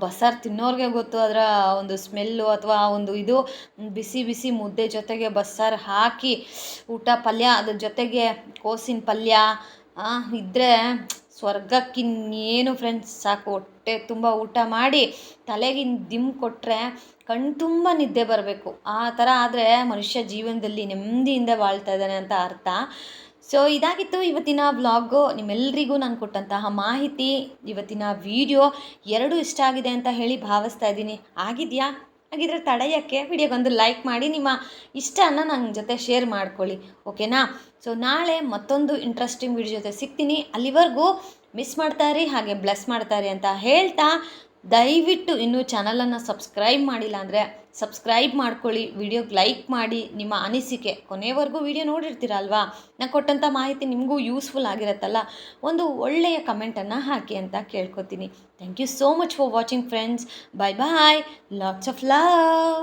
ಬಸ್ಸಾರು ತಿನ್ನೋರಿಗೆ ಗೊತ್ತು ಅದರ ಒಂದು ಸ್ಮೆಲ್ಲು ಅಥವಾ ಒಂದು ಇದು. ಬಿಸಿ ಬಿಸಿ ಮುದ್ದೆ ಜೊತೆಗೆ ಬಸ್ಸಾರು ಹಾಕಿ, ಊಟ ಪಲ್ಯ ಅದ್ರ ಜೊತೆಗೆ ಕೋಸಿನ ಪಲ್ಯ ಇದ್ದರೆ ಸ್ವರ್ಗಕ್ಕಿನ್ನೇನು ಫ್ರೆಂಡ್ಸ್ ಸಾಕು, ಹೊಟ್ಟೆ ತುಂಬ ಊಟ ಮಾಡಿ ತಲೆಗಿನ ದಿಮ್ ಕೊಟ್ಟರೆ ಕಣ್ತುಂಬ ನಿದ್ದೆ ಬರಬೇಕು. ಆ ಥರ ಆದರೆ ಮನುಷ್ಯ ಜೀವನದಲ್ಲಿ ನೆಮ್ಮದಿಯಿಂದ ಬಾಳ್ತಾ ಇದ್ದಾನೆ ಅಂತ ಅರ್ಥ. ಸೊ ಇದಾಗಿತ್ತು ಇವತ್ತಿನ ವ್ಲಾಗು ನಿಮ್ಮೆಲ್ಲರಿಗೂ ನಾನು ಕೊಟ್ಟಂತಹ ಮಾಹಿತಿ, ಇವತ್ತಿನ ವಿಡಿಯೋ ಎರಡೂ ಇಷ್ಟ ಆಗಿದೆ ಅಂತ ಹೇಳಿ ಭಾವಿಸ್ತಾ ಇದ್ದೀನಿ. ಆಗಿದೆಯಾ? ಹಾಗಿದ್ರೆ ತಡೆಯೋಕ್ಕೆ ವಿಡಿಯೋಗೊಂದು ಲೈಕ್ ಮಾಡಿ, ನಿಮ್ಮ ಇಷ್ಟನ ನನ್ನ ಜೊತೆ ಶೇರ್ ಮಾಡ್ಕೊಳ್ಳಿ ಓಕೆನಾ ಸೊ ನಾಳೆ ಮತ್ತೊಂದು ಇಂಟ್ರೆಸ್ಟಿಂಗ್ ವಿಡಿಯೋ ಜೊತೆ ಸಿಗ್ತೀನಿ. ಅಲ್ಲಿವರೆಗೂ ಮಿಸ್ ಮಾಡ್ತಾರಿ, ಹಾಗೆ ಬ್ಲೆಸ್ ಮಾಡ್ತಾರೆ ಅಂತ ಹೇಳ್ತಾ ದಯವಿಟ್ಟು ಇನ್ನೂ ಚಾನಲನ್ನು ಸಬ್ಸ್ಕ್ರೈಬ್ ಮಾಡಿಲ್ಲ ಅಂದರೆ ಸಬ್ಸ್ಕ್ರೈಬ್ ಮಾಡ್ಕೊಳ್ಳಿ ವಿಡಿಯೋಗೆ ಲೈಕ್ ಮಾಡಿ, ನಿಮ್ಮ ಅನಿಸಿಕೆ ಕೊನೆವರೆಗೂ ವಿಡಿಯೋ ನೋಡಿರ್ತೀರಲ್ವಾ ನಾನು ಕೊಟ್ಟಂಥ ಮಾಹಿತಿ ನಿಮಗೂ ಯೂಸ್ಫುಲ್ ಆಗಿರುತ್ತಲ್ಲ, ಒಂದು ಒಳ್ಳೆಯ ಕಮೆಂಟನ್ನು ಹಾಕಿ ಅಂತ ಕೇಳ್ಕೊತೀನಿ. Thank you so much for watching friends bye bye lots of love